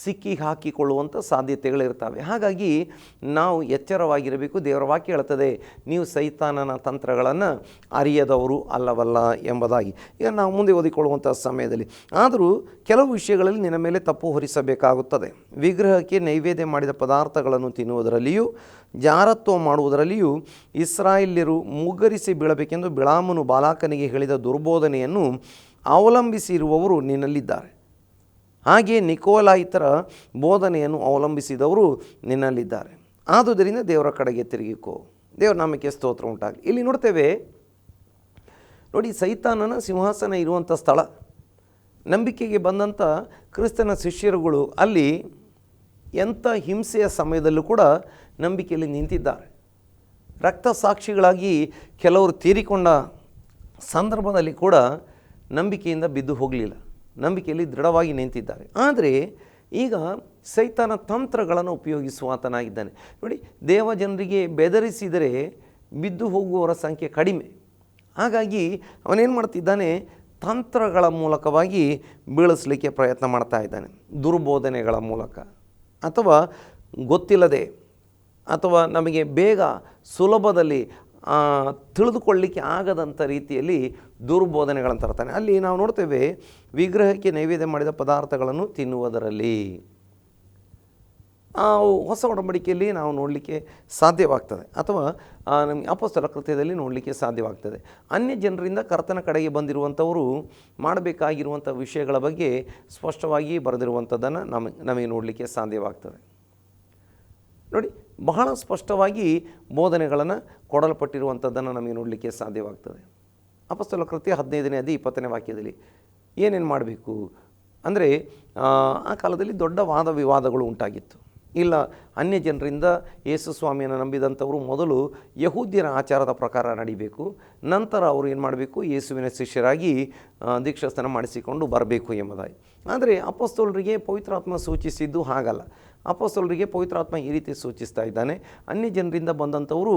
ಸಿಕ್ಕಿ ಹಾಕಿಕೊಳ್ಳುವಂಥ ಸಾಧ್ಯತೆಗಳಿರ್ತವೆ. ಹಾಗಾಗಿ ನಾವು ಎಚ್ಚರವಾಗಿರಬೇಕು, ದೇವರ ವಾಕ್ಯ ಹೇಳ್ತದೆ ನೀವು ಸೈತಾನನ ತಂತ್ರಗಳನ್ನು ಅರಿಯದವರು ಅಲ್ಲವಲ್ಲ ಎಂಬುದಾಗಿ. ಈಗ ನಾವು ಮುಂದೆ ಓದಿಕೊಳ್ಳುವಂಥ ಸಮಯದಲ್ಲಿ. ಆದರೂ ಕೆಲವು ವಿಷಯಗಳಲ್ಲಿ ನಿನ್ನ ಮೇಲೆ ತಪ್ಪು ಹೊರಿಸಬೇಕಾಗುತ್ತದೆ. ವಿಗ್ರಹಕ್ಕೆ ನೈವೇದ್ಯ ಮಾಡಿದ ಪದಾರ್ಥಗಳನ್ನು ತಿನ್ನುವುದರಲ್ಲಿಯೂ, ಜಾರತ್ವ ಮಾಡುವುದರಲ್ಲಿಯೂ ಇಸ್ರಾಯೇಲ್ಯರು ಮುಗ್ಗರಿಸಿ ಬೀಳಬೇಕೆಂದು ಬಿಳಾಮನು ಬಾಲಾಕನಿಗೆ ಹೇಳಿದ ದುರ್ಬೋಧನೆಯನ್ನು ಅವಲಂಬಿಸಿರುವವರು ನಿನ್ನಲ್ಲಿದ್ದಾರೆ. ಹಾಗೆಯೇ ನಿಕೋಲಾಯಿತರ ಬೋಧನೆಯನ್ನು ಅವಲಂಬಿಸಿದವರು ನಿನ್ನಲ್ಲಿದ್ದಾರೆ. ಆದುದರಿಂದ ದೇವರ ಕಡೆಗೆ ತಿರುಗಿಕೋ. ದೇವರ ನಾಮಕ್ಕೆ ಸ್ತೋತ್ರ ಉಂಟಾಗಲಿ. ಇಲ್ಲಿ ನೋಡ್ತೇವೆ, ನೋಡಿ ಸೈತಾನನ ಸಿಂಹಾಸನ ಇರುವಂಥ ಸ್ಥಳ. ನಂಬಿಕೆಗೆ ಬಂದಂಥ ಕ್ರಿಸ್ತನ ಶಿಷ್ಯರುಗಳು ಅಲ್ಲಿ ಎಂಥ ಹಿಂಸೆಯ ಸಮಯದಲ್ಲೂ ಕೂಡ ನಂಬಿಕೆಯಲ್ಲಿ ನಿಂತಿದ್ದಾರೆ. ರಕ್ತ ಸಾಕ್ಷಿಗಳಾಗಿ ಕೆಲವರು ತೀರಿಕೊಂಡ ಸಂದರ್ಭದಲ್ಲಿ ಕೂಡ ನಂಬಿಕೆಯಿಂದ ಬಿದ್ದು ಹೋಗಲಿಲ್ಲ. ನಂಬಿಕೆಯಲ್ಲಿ ದೃಢವಾಗಿ ನಿಂತಿದ್ದಾರೆ. ಆದರೆ ಈಗ ಸೈತಾನ ತಂತ್ರಗಳನ್ನು ಉಪಯೋಗಿಸುವ ಆತನಾಗಿದ್ದಾನೆ ನೋಡಿ, ದೇವ ಜನರಿಗೆ ಬೆದರಿಸಿದರೆ ಬಿದ್ದು ಹೋಗುವವರ ಸಂಖ್ಯೆ ಕಡಿಮೆ. ಹಾಗಾಗಿ ಅವನೇನು ಮಾಡ್ತಿದ್ದಾನೆ? ತಂತ್ರಗಳ ಮೂಲಕವಾಗಿ ಬೀಳಿಸಲಿಕ್ಕೆ ಪ್ರಯತ್ನ ಮಾಡ್ತಾ ಇದ್ದಾನೆ. ದುರ್ಬೋಧನೆಗಳ ಮೂಲಕ. ಅಥವಾ ಗೊತ್ತಿಲ್ಲದೆ ಅಥವಾ ನಮಗೆ ಬೇಗ ಸುಲಭದಲ್ಲಿ ತಿಳಿದುಕೊಳ್ಳಿಕ್ಕೆ ಆಗದಂಥ ರೀತಿಯಲ್ಲಿ ದುರ್ಬೋಧನೆಗಳನ್ನು ತರ್ತಾನೆ. ಅಲ್ಲಿ ನಾವು ನೋಡ್ತೇವೆ, ವಿಗ್ರಹಕ್ಕೆ ನೈವೇದ್ಯ ಮಾಡಿದ ಪದಾರ್ಥಗಳನ್ನು ತಿನ್ನುವುದರಲ್ಲಿ ಹೊಸ ಒಡಂಬಡಿಕೆಯಲ್ಲಿ ನಾವು ನೋಡಲಿಕ್ಕೆ ಸಾಧ್ಯವಾಗ್ತದೆ. ಅಥವಾ ನಮಗೆ ಅಪೋಸ್ತಲ ಕೃತ್ಯದಲ್ಲಿ ನೋಡಲಿಕ್ಕೆ ಸಾಧ್ಯವಾಗ್ತದೆ. ಅನ್ಯ ಜನರಿಂದ ಕರ್ತನ ಕಡೆಗೆ ಬಂದಿರುವಂಥವರು ಮಾಡಬೇಕಾಗಿರುವಂಥ ವಿಷಯಗಳ ಬಗ್ಗೆ ಸ್ಪಷ್ಟವಾಗಿ ಬರೆದಿರುವಂಥದ್ದನ್ನು ನಮಗೆ ನಮಗೆ ನೋಡಲಿಕ್ಕೆ ಸಾಧ್ಯವಾಗ್ತದೆ. ನೋಡಿ ಬಹಳ ಸ್ಪಷ್ಟವಾಗಿ ಬೋಧನೆಗಳನ್ನು ಕೊಡಲ್ಪಟ್ಟಿರುವಂಥದ್ದನ್ನು ನಮಗೆ ನೋಡಲಿಕ್ಕೆ ಸಾಧ್ಯವಾಗ್ತದೆ. ಅಪಸ್ತಲ ಕೃತ್ಯ ಹದಿನೈದನೇ ಅದಿ ಇಪ್ಪತ್ತನೇ ವಾಕ್ಯದಲ್ಲಿ ಏನೇನು ಮಾಡಬೇಕು? ಅಂದರೆ, ಆ ಕಾಲದಲ್ಲಿ ದೊಡ್ಡ ವಾದ ವಿವಾದಗಳು ಉಂಟಾಗಿತ್ತು. ಇಲ್ಲ, ಅನ್ಯ ಜನರಿಂದ ಯೇಸು ಸ್ವಾಮಿಯನ್ನು ನಂಬಿದಂಥವರು ಮೊದಲು ಯಹೂದ್ಯರ ಆಚಾರದ ಪ್ರಕಾರ ನಡಿಬೇಕು. ನಂತರ ಅವರು ಏನು ಮಾಡಬೇಕು? ಯೇಸುವಿನ ಶಿಷ್ಯರಾಗಿ ದೀಕ್ಷಾಸ್ಥಾನ ಮಾಡಿಸಿಕೊಂಡು ಬರಬೇಕು ಎಂಬುದಾಗಿ. ಆದರೆ ಅಪಸ್ತೋಲರಿಗೆ ಪವಿತ್ರಾತ್ಮ ಸೂಚಿಸಿದ್ದು ಹಾಗಲ್ಲ. ಅಪಸ್ತೋಲರಿಗೆ ಪವಿತ್ರಾತ್ಮ ಈ ರೀತಿ ಸೂಚಿಸ್ತಾ ಇದ್ದಾನೆ, ಅನ್ಯ ಜನರಿಂದ ಬಂದಂಥವರು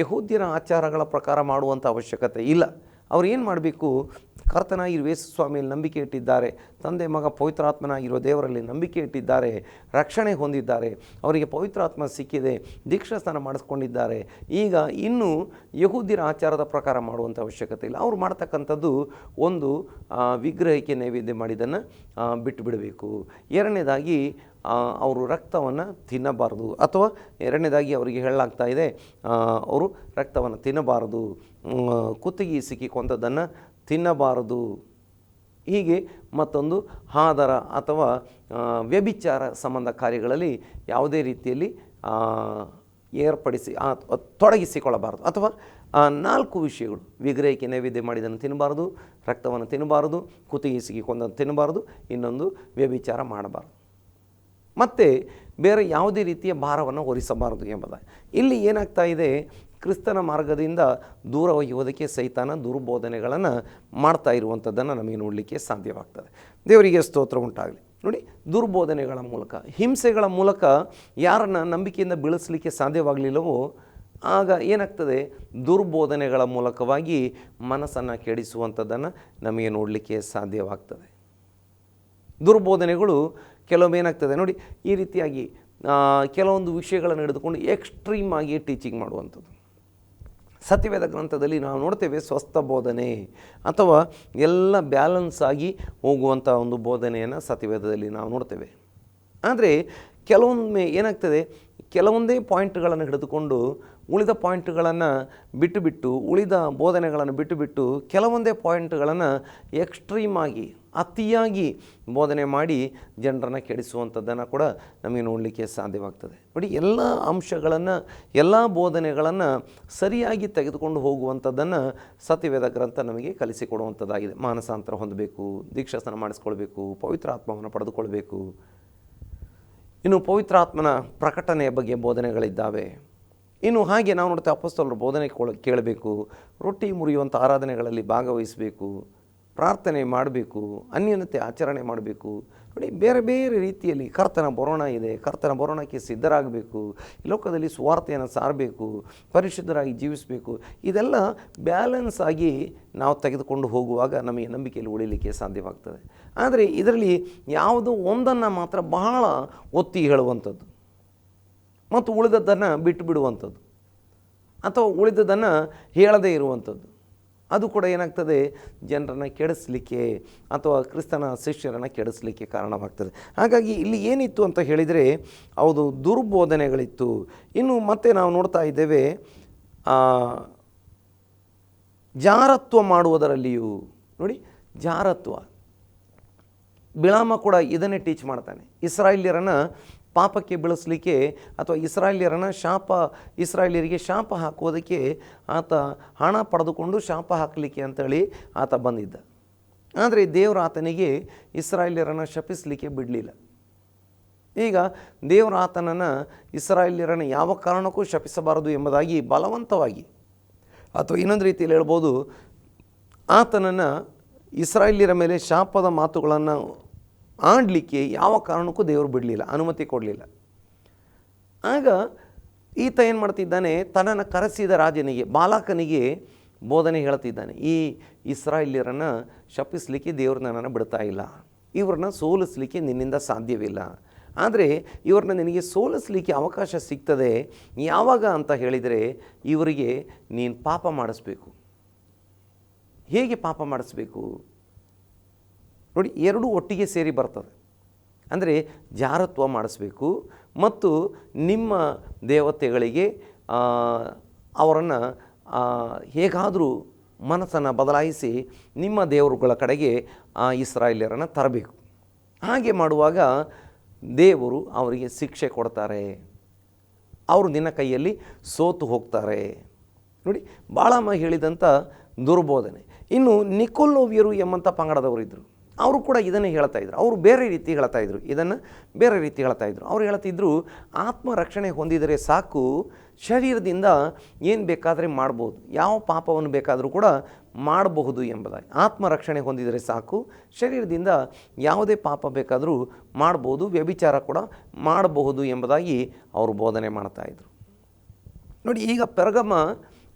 ಯಹೂದ್ಯರ ಆಚಾರಗಳ ಪ್ರಕಾರ ಮಾಡುವಂಥ ಅವಶ್ಯಕತೆ ಇಲ್ಲ. ಅವ್ರು ಏನು ಮಾಡಬೇಕು? ಕರ್ತನಾಗಿರುವ ಯೇಸು ಸ್ವಾಮಿಯಲ್ಲಿ ನಂಬಿಕೆ ಇಟ್ಟಿದ್ದಾರೆ, ತಂದೆ ಮಗ ಇರೋ ದೇವರಲ್ಲಿ ನಂಬಿಕೆ ಇಟ್ಟಿದ್ದಾರೆ, ರಕ್ಷಣೆ ಹೊಂದಿದ್ದಾರೆ, ಅವರಿಗೆ ಪವಿತ್ರಾತ್ಮ ಸಿಕ್ಕಿದೆ, ದೀಕ್ಷಾಸ್ನಾನ ಮಾಡಿಸ್ಕೊಂಡಿದ್ದಾರೆ. ಈಗ ಇನ್ನೂ ಯಹೂದಿರ ಆಚಾರದ ಪ್ರಕಾರ ಮಾಡುವಂಥ ಅವಶ್ಯಕತೆ ಇಲ್ಲ. ಅವ್ರು ಮಾಡ್ತಕ್ಕಂಥದ್ದು ಒಂದು ವಿಗ್ರಹಕ್ಕೆ ನೈವೇದ್ಯ ಮಾಡಿದ್ದನ್ನು ಬಿಟ್ಟು ಬಿಡಬೇಕು ಎರಡನೇದಾಗಿ ಅವರು ರಕ್ತವನ್ನು ತಿನ್ನಬಾರದು. ಅಥವಾ ಎರಡನೇದಾಗಿ ಅವರಿಗೆ ಹೇಳಲಾಗ್ತಾ ಇದೆ ಅವರು ರಕ್ತವನ್ನು ತಿನ್ನಬಾರದು. ಕುತ್ತಿಗೆ ಸಿಕ್ಕಿಕೊಂಥದ್ದನ್ನು ತಿನ್ನಬಾರದು. ಹೀಗೆ ಮತ್ತೊಂದು ಹಾದರ ಅಥವಾ ವ್ಯಭಿಚಾರ ಸಂಬಂಧ ಕಾರ್ಯಗಳಲ್ಲಿ ಯಾವುದೇ ರೀತಿಯಲ್ಲಿ ಏರ್ಪಡಿಸಿ ತೊಡಗಿಸಿಕೊಳ್ಳಬಾರದು. ಅಥವಾ ನಾಲ್ಕು ವಿಷಯಗಳು ವಿಗ್ರಹಕ್ಕೆ ನೈವೇದ್ಯ ಮಾಡಿದ್ದನ್ನು ತಿನ್ನಬಾರದು, ರಕ್ತವನ್ನು ತಿನ್ನಬಾರದು, ಕುತ್ತಿಗೆ ಸಿಕ್ಕಿಕೊಂಡನ್ನು ತಿನ್ನಬಾರದು, ಇನ್ನೊಂದು ವ್ಯಭಿಚಾರ ಮಾಡಬಾರದು. ಮತ್ತು ಬೇರೆ ಯಾವುದೇ ರೀತಿಯ ಭಾರವನ್ನು ಹೊರಿಸಬಾರದು ಎಂಬುದಾಗಿ ಇಲ್ಲಿ ಏನಾಗ್ತಾ ಇದೆ? ಕ್ರಿಸ್ತನ ಮಾರ್ಗದಿಂದ ದೂರ ಒಯ್ಯುವುದಕ್ಕೆ ಸೈತಾನ ದುರ್ಬೋಧನೆಗಳನ್ನು ಮಾಡ್ತಾ ಇರುವಂಥದ್ದನ್ನು ನಮಗೆ ನೋಡಲಿಕ್ಕೆ ಸಾಧ್ಯವಾಗ್ತದೆ. ದೇವರಿಗೆ ಸ್ತೋತ್ರ ಉಂಟಾಗಲಿ. ನೋಡಿ, ದುರ್ಬೋಧನೆಗಳ ಮೂಲಕ, ಹಿಂಸೆಗಳ ಮೂಲಕ ಯಾರನ್ನ ನಂಬಿಕೆಯಿಂದ ಬೀಳಿಸಲಿಕ್ಕೆ ಸಾಧ್ಯವಾಗಲಿಲ್ಲವೋ, ಆಗ ಏನಾಗ್ತದೆ? ದುರ್ಬೋಧನೆಗಳ ಮೂಲಕವಾಗಿ ಮನಸ್ಸನ್ನು ಕೆಡಿಸುವಂಥದ್ದನ್ನು ನಮಗೆ ನೋಡಲಿಕ್ಕೆ ಸಾಧ್ಯವಾಗ್ತದೆ. ದುರ್ಬೋಧನೆಗಳು ಕೆಲವೊಮ್ಮೆ ಏನಾಗ್ತದೆ ನೋಡಿ, ಈ ರೀತಿಯಾಗಿ ಕೆಲವೊಂದು ವಿಷಯಗಳನ್ನು ಹಿಡಿದುಕೊಂಡು ಎಕ್ಸ್ಟ್ರೀಮ್ ಆಗಿ ಟೀಚಿಂಗ್ ಮಾಡುವಂಥದ್ದು. ಸತ್ಯವೇದ ಗ್ರಂಥದಲ್ಲಿ ನಾವು ನೋಡ್ತೇವೆ ಸ್ವಸ್ಥ ಬೋಧನೆ ಅಥವಾ ಎಲ್ಲ ಬ್ಯಾಲೆನ್ಸ್ ಆಗಿ ಹೋಗುವಂಥ ಒಂದು ಬೋಧನೆಯನ್ನು ಸತ್ಯವೇದದಲ್ಲಿ ನಾವು ನೋಡ್ತೇವೆ. ಆದರೆ ಕೆಲವೊಮ್ಮೆ ಏನಾಗ್ತದೆ, ಕೆಲವೊಂದೇ ಪಾಯಿಂಟ್ಗಳನ್ನು ಹಿಡಿದುಕೊಂಡು ಉಳಿದ ಪಾಯಿಂಟ್ಗಳನ್ನು ಬಿಟ್ಟು ಬಿಟ್ಟು ಉಳಿದ ಬೋಧನೆಗಳನ್ನು ಬಿಟ್ಟು ಬಿಟ್ಟು ಕೆಲವೊಂದೇ ಪಾಯಿಂಟ್ಗಳನ್ನು ಎಕ್ಸ್ಟ್ರೀಮ್ ಆಗಿ, ಅತಿಯಾಗಿ ಬೋಧನೆ ಮಾಡಿ ಜನರನ್ನು ಕೆಡಿಸುವಂಥದ್ದನ್ನು ಕೂಡ ನಮಗೆ ನೋಡಲಿಕ್ಕೆ ಸಾಧ್ಯವಾಗ್ತದೆ. ನೋಡಿ, ಎಲ್ಲ ಅಂಶಗಳನ್ನು, ಎಲ್ಲ ಬೋಧನೆಗಳನ್ನು ಸರಿಯಾಗಿ ತೆಗೆದುಕೊಂಡು ಹೋಗುವಂಥದ್ದನ್ನು ಸತ್ಯವೇದ ಗ್ರಂಥ ನಮಗೆ ಕಲಿಸಿಕೊಡುವಂಥದ್ದಾಗಿದೆ. ಮಾನಸಾಂತರ ಹೊಂದಬೇಕು ದೀಕ್ಷಾಸನ ಮಾಡಿಸ್ಕೊಳ್ಬೇಕು, ಪವಿತ್ರ ಆತ್ಮವನ್ನು ಪಡೆದುಕೊಳ್ಬೇಕು. ಇನ್ನು ಪವಿತ್ರಾತ್ಮನ ಪ್ರಕಟಣೆಯ ಬಗ್ಗೆ ಬೋಧನೆಗಳಿದ್ದಾವೆ. ಇನ್ನು ಹಾಗೆ ನಾವು ನೋಡ್ತೇವೆ ಅಪಸ್ತಲರ ಬೋಧನೆ ಕೊಳ, ಕೇಳಬೇಕು, ರೊಟ್ಟಿ ಮುರಿಯುವಂಥ ಆರಾಧನೆಗಳಲ್ಲಿ ಭಾಗವಹಿಸಬೇಕು, ಪ್ರಾರ್ಥನೆ ಮಾಡಬೇಕು ಅನ್ಯೋನ್ಯತೆ ಆಚರಣೆ ಮಾಡಬೇಕು. ನೋಡಿ, ಬೇರೆ ಬೇರೆ ರೀತಿಯಲ್ಲಿ ಕರ್ತನ ಬರೋಣ ಇದೆ, ಕರ್ತನ ಬರೋಣಕ್ಕೆ ಸಿದ್ಧರಾಗಬೇಕು ಲೋಕದಲ್ಲಿ ಸುವಾರ್ತೆಯನ್ನು ಸಾರಬೇಕು, ಪರಿಶುದ್ಧರಾಗಿ ಜೀವಿಸಬೇಕು. ಇದೆಲ್ಲ ಬ್ಯಾಲೆನ್ಸ್ ಆಗಿ ನಾವು ತೆಗೆದುಕೊಂಡು ಹೋಗುವಾಗ ನಮಗೆ ನಂಬಿಕೆಯಲ್ಲಿ ಉಳಿಲಿಕ್ಕೆ ಸಾಧ್ಯವಾಗ್ತದೆ. ಆದರೆ ಇದರಲ್ಲಿ ಯಾವುದೋ ಒಂದನ್ನು ಮಾತ್ರ ಬಹಳ ಒತ್ತಿ ಹೇಳುವಂಥದ್ದು. ಮತ್ತು ಉಳಿದದ್ದನ್ನು ಬಿಟ್ಟು ಬಿಡುವಂಥದ್ದು. ಅಥವಾ ಉಳಿದದನ್ನು ಹೇಳದೇ ಇರುವಂಥದ್ದು. ಅದು ಕೂಡ ಏನಾಗ್ತದೆ? ಜನರನ್ನು ಕೆಡಿಸ್ಲಿಕ್ಕೆ ಅಥವಾ ಕ್ರಿಸ್ತನ ಶಿಷ್ಯರನ್ನು ಕೆಡಿಸ್ಲಿಕ್ಕೆ ಕಾರಣವಾಗ್ತದೆ. ಹಾಗಾಗಿ ಇಲ್ಲಿ ಏನಿತ್ತು ಅಂತ ಹೇಳಿದರೆ, ಹೌದು, ದುರ್ಬೋಧನೆಗಳಿತ್ತು. ಇನ್ನು ಮತ್ತೆ ನಾವು ನೋಡ್ತಾ ಇದ್ದೇವೆ ಜಾರತ್ವ ಮಾಡುವುದರಲ್ಲಿಯೂ, ನೋಡಿ, ಜಾರತ್ವ. ಬಿಳಾಮ ಕೂಡ ಇದನ್ನೇ ಟೀಚ್ ಮಾಡ್ತಾನೆ. ಇಸ್ರಾಯೇಲ್ಯರನ್ನು ಪಾಪಕ್ಕೆ ಬೆಳೆಸಲಿಕ್ಕೆ ಅಥವಾ ಇಸ್ರಾಯ್ಲಿಯರನ್ನು ಶಾಪ, ಇಸ್ರಾಯೇಲ್ಯರಿಗೆ ಶಾಪ ಹಾಕುವುದಕ್ಕೆ ಆತ ಹಣ ಪಡೆದುಕೊಂಡು ಶಾಪ ಹಾಕಲಿಕ್ಕೆ ಅಂತೇಳಿ ಆತ ಬಂದಿದ್ದ. ಆದರೆ ದೇವರು ಆತನಿಗೆ ಇಸ್ರಾಯೇಲ್ಯರನ್ನು ಶಪಿಸಲಿಕ್ಕೆ ಬಿಡಲಿಲ್ಲ. ಈಗ ದೇವರು ಆತನನ್ನು ಇಸ್ರಾಯೇಲ್ಯರನ್ನು ಯಾವ ಕಾರಣಕ್ಕೂ ಶಪಿಸಬಾರದು ಎಂಬುದಾಗಿ ಬಲವಂತವಾಗಿ ಅಥವಾ ಇನ್ನೊಂದು ರೀತಿಯಲ್ಲಿ ಹೇಳ್ಬೋದು, ಆತನನ್ನು ಇಸ್ರಾಯೇಲ್ಯರ ಮೇಲೆ ಶಾಪದ ಮಾತುಗಳನ್ನು ಆಡಲಿಕ್ಕೆ ಯಾವ ಕಾರಣಕ್ಕೂ ದೇವರು ಬಿಡಲಿಲ್ಲ, ಅನುಮತಿ ಕೊಡಲಿಲ್ಲ. ಆಗ ಈತ ಏನು ಮಾಡ್ತಿದ್ದಾನೆ, ತನ್ನನ್ನು ಕರೆಸಿದ ರಾಜನಿಗೆ, ಬಾಲಕನಿಗೆ ಬೋಧನೆ ಹೇಳ್ತಿದ್ದಾನೆ, ಈ ಇಸ್ರಾಯೇಲ್ಯರನ್ನು ಶಪಿಸಲಿಕ್ಕೆ ದೇವರು ನನ್ನನ್ನು ಬಿಡ್ತಾ ಇಲ್ಲ, ಇವ್ರನ್ನ ಸೋಲಿಸಲಿಕ್ಕೆ ನಿನ್ನಿಂದ ಸಾಧ್ಯವಿಲ್ಲ. ಆದರೆ ಇವ್ರನ್ನ ನಿನಗೆ ಸೋಲಿಸ್ಲಿಕ್ಕೆ ಅವಕಾಶ ಸಿಗ್ತದೆ, ಯಾವಾಗ ಅಂತ ಹೇಳಿದರೆ ಇವರಿಗೆ ನೀನು ಪಾಪ ಮಾಡಿಸ್ಬೇಕು. ಹೇಗೆ ಪಾಪ ಮಾಡಿಸ್ಬೇಕು? ನೋಡಿ, ಎರಡೂ ಒಟ್ಟಿಗೆ ಸೇರಿ ಬರ್ತದೆ. ಅಂದರೆ ಜಾರತ್ವ ಮಾಡಿಸ್ಬೇಕು ಮತ್ತು ನಿಮ್ಮ ದೇವತೆಗಳಿಗೆ ಅವರನ್ನು ಹೇಗಾದರೂ ಮನಸ್ಸನ್ನು ಬದಲಾಯಿಸಿ ನಿಮ್ಮ ದೇವರುಗಳ ಕಡೆಗೆ, ಆ, ಇಸ್ರಾಯೇಲ್ಯರನ್ನು ತರಬೇಕು. ಹಾಗೆ ಮಾಡುವಾಗ ದೇವರು ಅವರಿಗೆ ಶಿಕ್ಷೆ ಕೊಡ್ತಾರೆ. ಅವರು ನಿನ್ನ ಕೈಯಲ್ಲಿ ಸೋತು ಹೋಗ್ತಾರೆ. ನೋಡಿ, ಬಾಳಮ್ಮ ಹೇಳಿದಂಥ ದುರ್ಬೋಧನೆ. ಇನ್ನು ನಿಕೋಲೋವಿಯರು ಎಂಬಂಥ ಪಂಗಡದವರಿದ್ದರು ಅವರು ಕೂಡ ಇದನ್ನೇ ಹೇಳ್ತಾ ಇದ್ರು. ಅವರು ಬೇರೆ ರೀತಿ ಹೇಳ್ತಾ ಇದ್ರು. ಇದನ್ನು ಬೇರೆ ರೀತಿ ಹೇಳ್ತಾ ಇದ್ರು. ಅವ್ರು ಹೇಳ್ತಿದ್ರು ಆತ್ಮ ರಕ್ಷಣೆ ಹೊಂದಿದರೆ ಸಾಕು, ಶರೀರದಿಂದ ಏನು ಬೇಕಾದರೆ ಮಾಡ್ಬೋದು. ಯಾವ ಪಾಪವನ್ನು ಬೇಕಾದರೂ ಕೂಡ ಮಾಡಬಹುದು ಎಂಬುದಾಗಿ. ಆತ್ಮ ರಕ್ಷಣೆ ಹೊಂದಿದರೆ ಸಾಕು, ಶರೀರದಿಂದ ಯಾವುದೇ ಪಾಪ ಬೇಕಾದರೂ ಮಾಡ್ಬೋದು, ವ್ಯಭಿಚಾರ ಕೂಡ ಮಾಡಬಹುದು ಎಂಬುದಾಗಿ ಅವರು ಬೋಧನೆ ಮಾಡ್ತಾಯಿದ್ರು ನೋಡಿ, ಈಗ ಪೆರಗಮ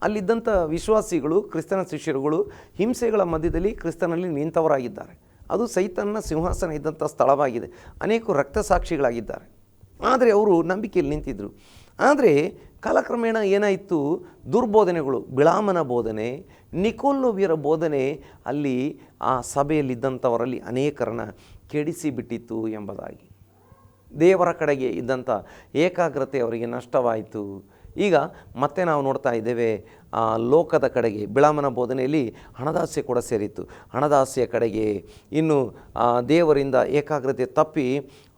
ಅಲ್ಲಿದ್ದಂಥ ವಿಶ್ವಾಸಿಗಳು, ಕ್ರಿಸ್ತನ ಶಿಷ್ಯರುಗಳು, ಹಿಂಸೆಗಳ ಮಧ್ಯದಲ್ಲಿ ಕ್ರಿಸ್ತನಲ್ಲಿ ನಿಂತವರಾಗಿದ್ದಾರೆ. ಅದು ಸೈತನ್ನ ಸಿಂಹಾಸನ ಇದ್ದಂಥ ಸ್ಥಳವಾಗಿದೆ. ಅನೇಕ ರಕ್ತ ಸಾಕ್ಷಿಗಳಾಗಿದ್ದಾರೆ. ಆದರೆ ಅವರು ನಂಬಿಕೆಯಲ್ಲಿ ನಿಂತಿದ್ದರು ಆದರೆ ಕಾಲಕ್ರಮೇಣ ಏನಾಯಿತು? ದುರ್ಬೋಧನೆಗಳು, ಬಿಳಾಮನ ಬೋಧನೆ ನಿಕೋಲ್ಲೋವಿಯರ ಬೋಧನೆ ಅಲ್ಲಿ ಆ ಸಭೆಯಲ್ಲಿದ್ದಂಥವರಲ್ಲಿ ಅನೇಕರನ್ನು ಕೆಡಿಸಿ ಬಿಟ್ಟಿತ್ತು ಎಂಬುದಾಗಿ. ದೇವರ ಕಡೆಗೆ ಇದ್ದಂಥ ಏಕಾಗ್ರತೆ ಅವರಿಗೆ ನಷ್ಟವಾಯಿತು. ಈಗ ಮತ್ತೆ ನಾವು ನೋಡ್ತಾ ಇದ್ದೇವೆ ಲೋಕದ ಕಡೆಗೆ, ಬಿಳಾಮನ ಬೋಧನೆಯಲ್ಲಿ ಹಣದಾಸ್ಯ ಕೂಡ ಸೇರಿತ್ತು. ಹಣದಾಸ್ಯ ಕಡೆಗೆ ಇನ್ನು ದೇವರಿಂದ ಏಕಾಗ್ರತೆ ತಪ್ಪಿ,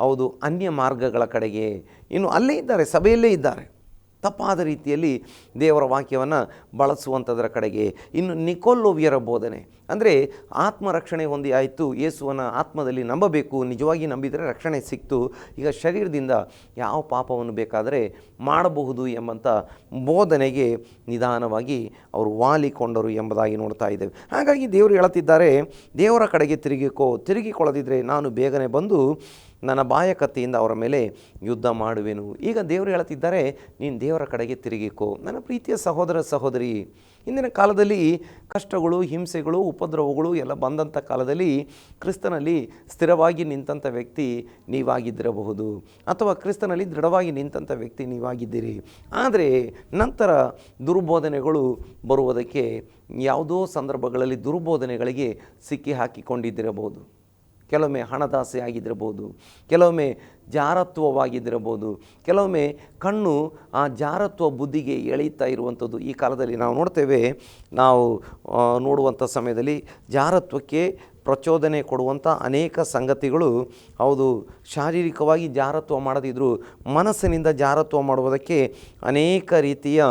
ಹೌದು, ಅನ್ಯ ಮಾರ್ಗಗಳ ಕಡೆಗೆ ಇನ್ನು ಅಲ್ಲೇ ಇದ್ದಾರೆ, ಸಭೆಯಲ್ಲೇ ಇದ್ದಾರೆ. ತಪ್ಪಾದ ರೀತಿಯಲ್ಲಿ ದೇವರ ವಾಕ್ಯವನ್ನು ಬಳಸುವಂಥದ್ರ ಕಡೆಗೆ. ಇನ್ನು ನಿಕೋಲ್ಲೋವಿಯರ ಬೋಧನೆ. ಅಂದರೆ ಆತ್ಮರಕ್ಷಣೆ ಹೊಂದಿ ಆಯಿತು, ಯೇಸುವನ್ನು ಆತ್ಮದಲ್ಲಿ ನಂಬಬೇಕು, ನಿಜವಾಗಿ ನಂಬಿದರೆ ರಕ್ಷಣೆ ಸಿಕ್ತು. ಈಗ ಶರೀರದಿಂದ ಯಾವ ಪಾಪವನ್ನು ಬೇಕಾದರೆ ಮಾಡಬಹುದು ಎಂಬಂಥ ಬೋಧನೆಗೆ ನಿಧಾನವಾಗಿ ಅವರು ವಾಲಿಕೊಂಡರು ಎಂಬುದಾಗಿ ನೋಡ್ತಾ ಇದ್ದೇವೆ. ಹಾಗಾಗಿ ದೇವರು ಹೇಳುತ್ತಿದ್ದಾರೆ, ದೇವರ ಕಡೆಗೆ ತಿರುಗಿಕೋ ತಿರುಗಿಕೊಳ್ಳದಿದ್ದರೆ ನಾನು ಬೇಗನೆ ಬಂದು ನನ್ನ ಬಾಯಕತ್ತಿಯಿಂದ ಅವರ ಮೇಲೆ ಯುದ್ಧ ಮಾಡುವೆನು. ಈಗ ದೇವರು ಹೇಳುತ್ತಿದ್ದಾರೆ, ನೀನು ದೇವರ ಕಡೆಗೆ ತಿರುಗಿಕೋ ನನ್ನ ಪ್ರೀತಿಯ ಸಹೋದರ ಸಹೋದರಿ ಇಂದಿನ ಕಾಲದಲ್ಲಿ ಕಷ್ಟಗಳು, ಹಿಂಸೆಗಳು, ಉಪದ್ರವಗಳು ಎಲ್ಲ ಬಂದಂಥ ಕಾಲದಲ್ಲಿ ಕ್ರಿಸ್ತನಲ್ಲಿ ಸ್ಥಿರವಾಗಿ ನಿಂತಂಥ ವ್ಯಕ್ತಿ ನೀವಾಗಿದ್ದಿರಬಹುದು. ಅಥವಾ ಕ್ರಿಸ್ತನಲ್ಲಿ ದೃಢವಾಗಿ ನಿಂತಂಥ ವ್ಯಕ್ತಿ ನೀವಾಗಿದ್ದೀರಿ. ಆದರೆ ನಂತರ ದುರ್ಬೋಧನೆಗಳು ಬರುವುದಕ್ಕೆ ಯಾವುದೋ ಸಂದರ್ಭಗಳಲ್ಲಿ ದುರ್ಬೋಧನೆಗಳಿಗೆ ಸಿಕ್ಕಿ ಹಾಕಿಕೊಂಡಿದ್ದಿರಬಹುದು ಕೆಲವೊಮ್ಮೆ ಹಣದಾಸೆ ಆಗಿದ್ದಿರಬಹುದು, ಕೆಲವೊಮ್ಮೆ ಜಾರತ್ವವಾಗಿದ್ದಿರಬಹುದು, ಕೆಲವೊಮ್ಮೆ ಕಣ್ಣು ಆ ಜಾರತ್ವ ಬುದ್ಧಿಗೆ ಎಳೆಯುತ್ತಾ ಇರುವಂಥದ್ದು ಈ ಕಾಲದಲ್ಲಿ ನಾವು ನೋಡ್ತೇವೆ. ನಾವು ನೋಡುವಂಥ ಸಮಯದಲ್ಲಿ ಜಾರತ್ವಕ್ಕೆ ಪ್ರಚೋದನೆ ಕೊಡುವಂಥ ಅನೇಕ ಸಂಗತಿಗಳು. ಹೌದು, ಶಾರೀರಿಕವಾಗಿ ಜಾರತ್ವ ಮಾಡದಿದ್ದರೂ ಮನಸ್ಸಿನಿಂದ ಜಾರತ್ವ ಮಾಡುವುದಕ್ಕೆ ಅನೇಕ ರೀತಿಯ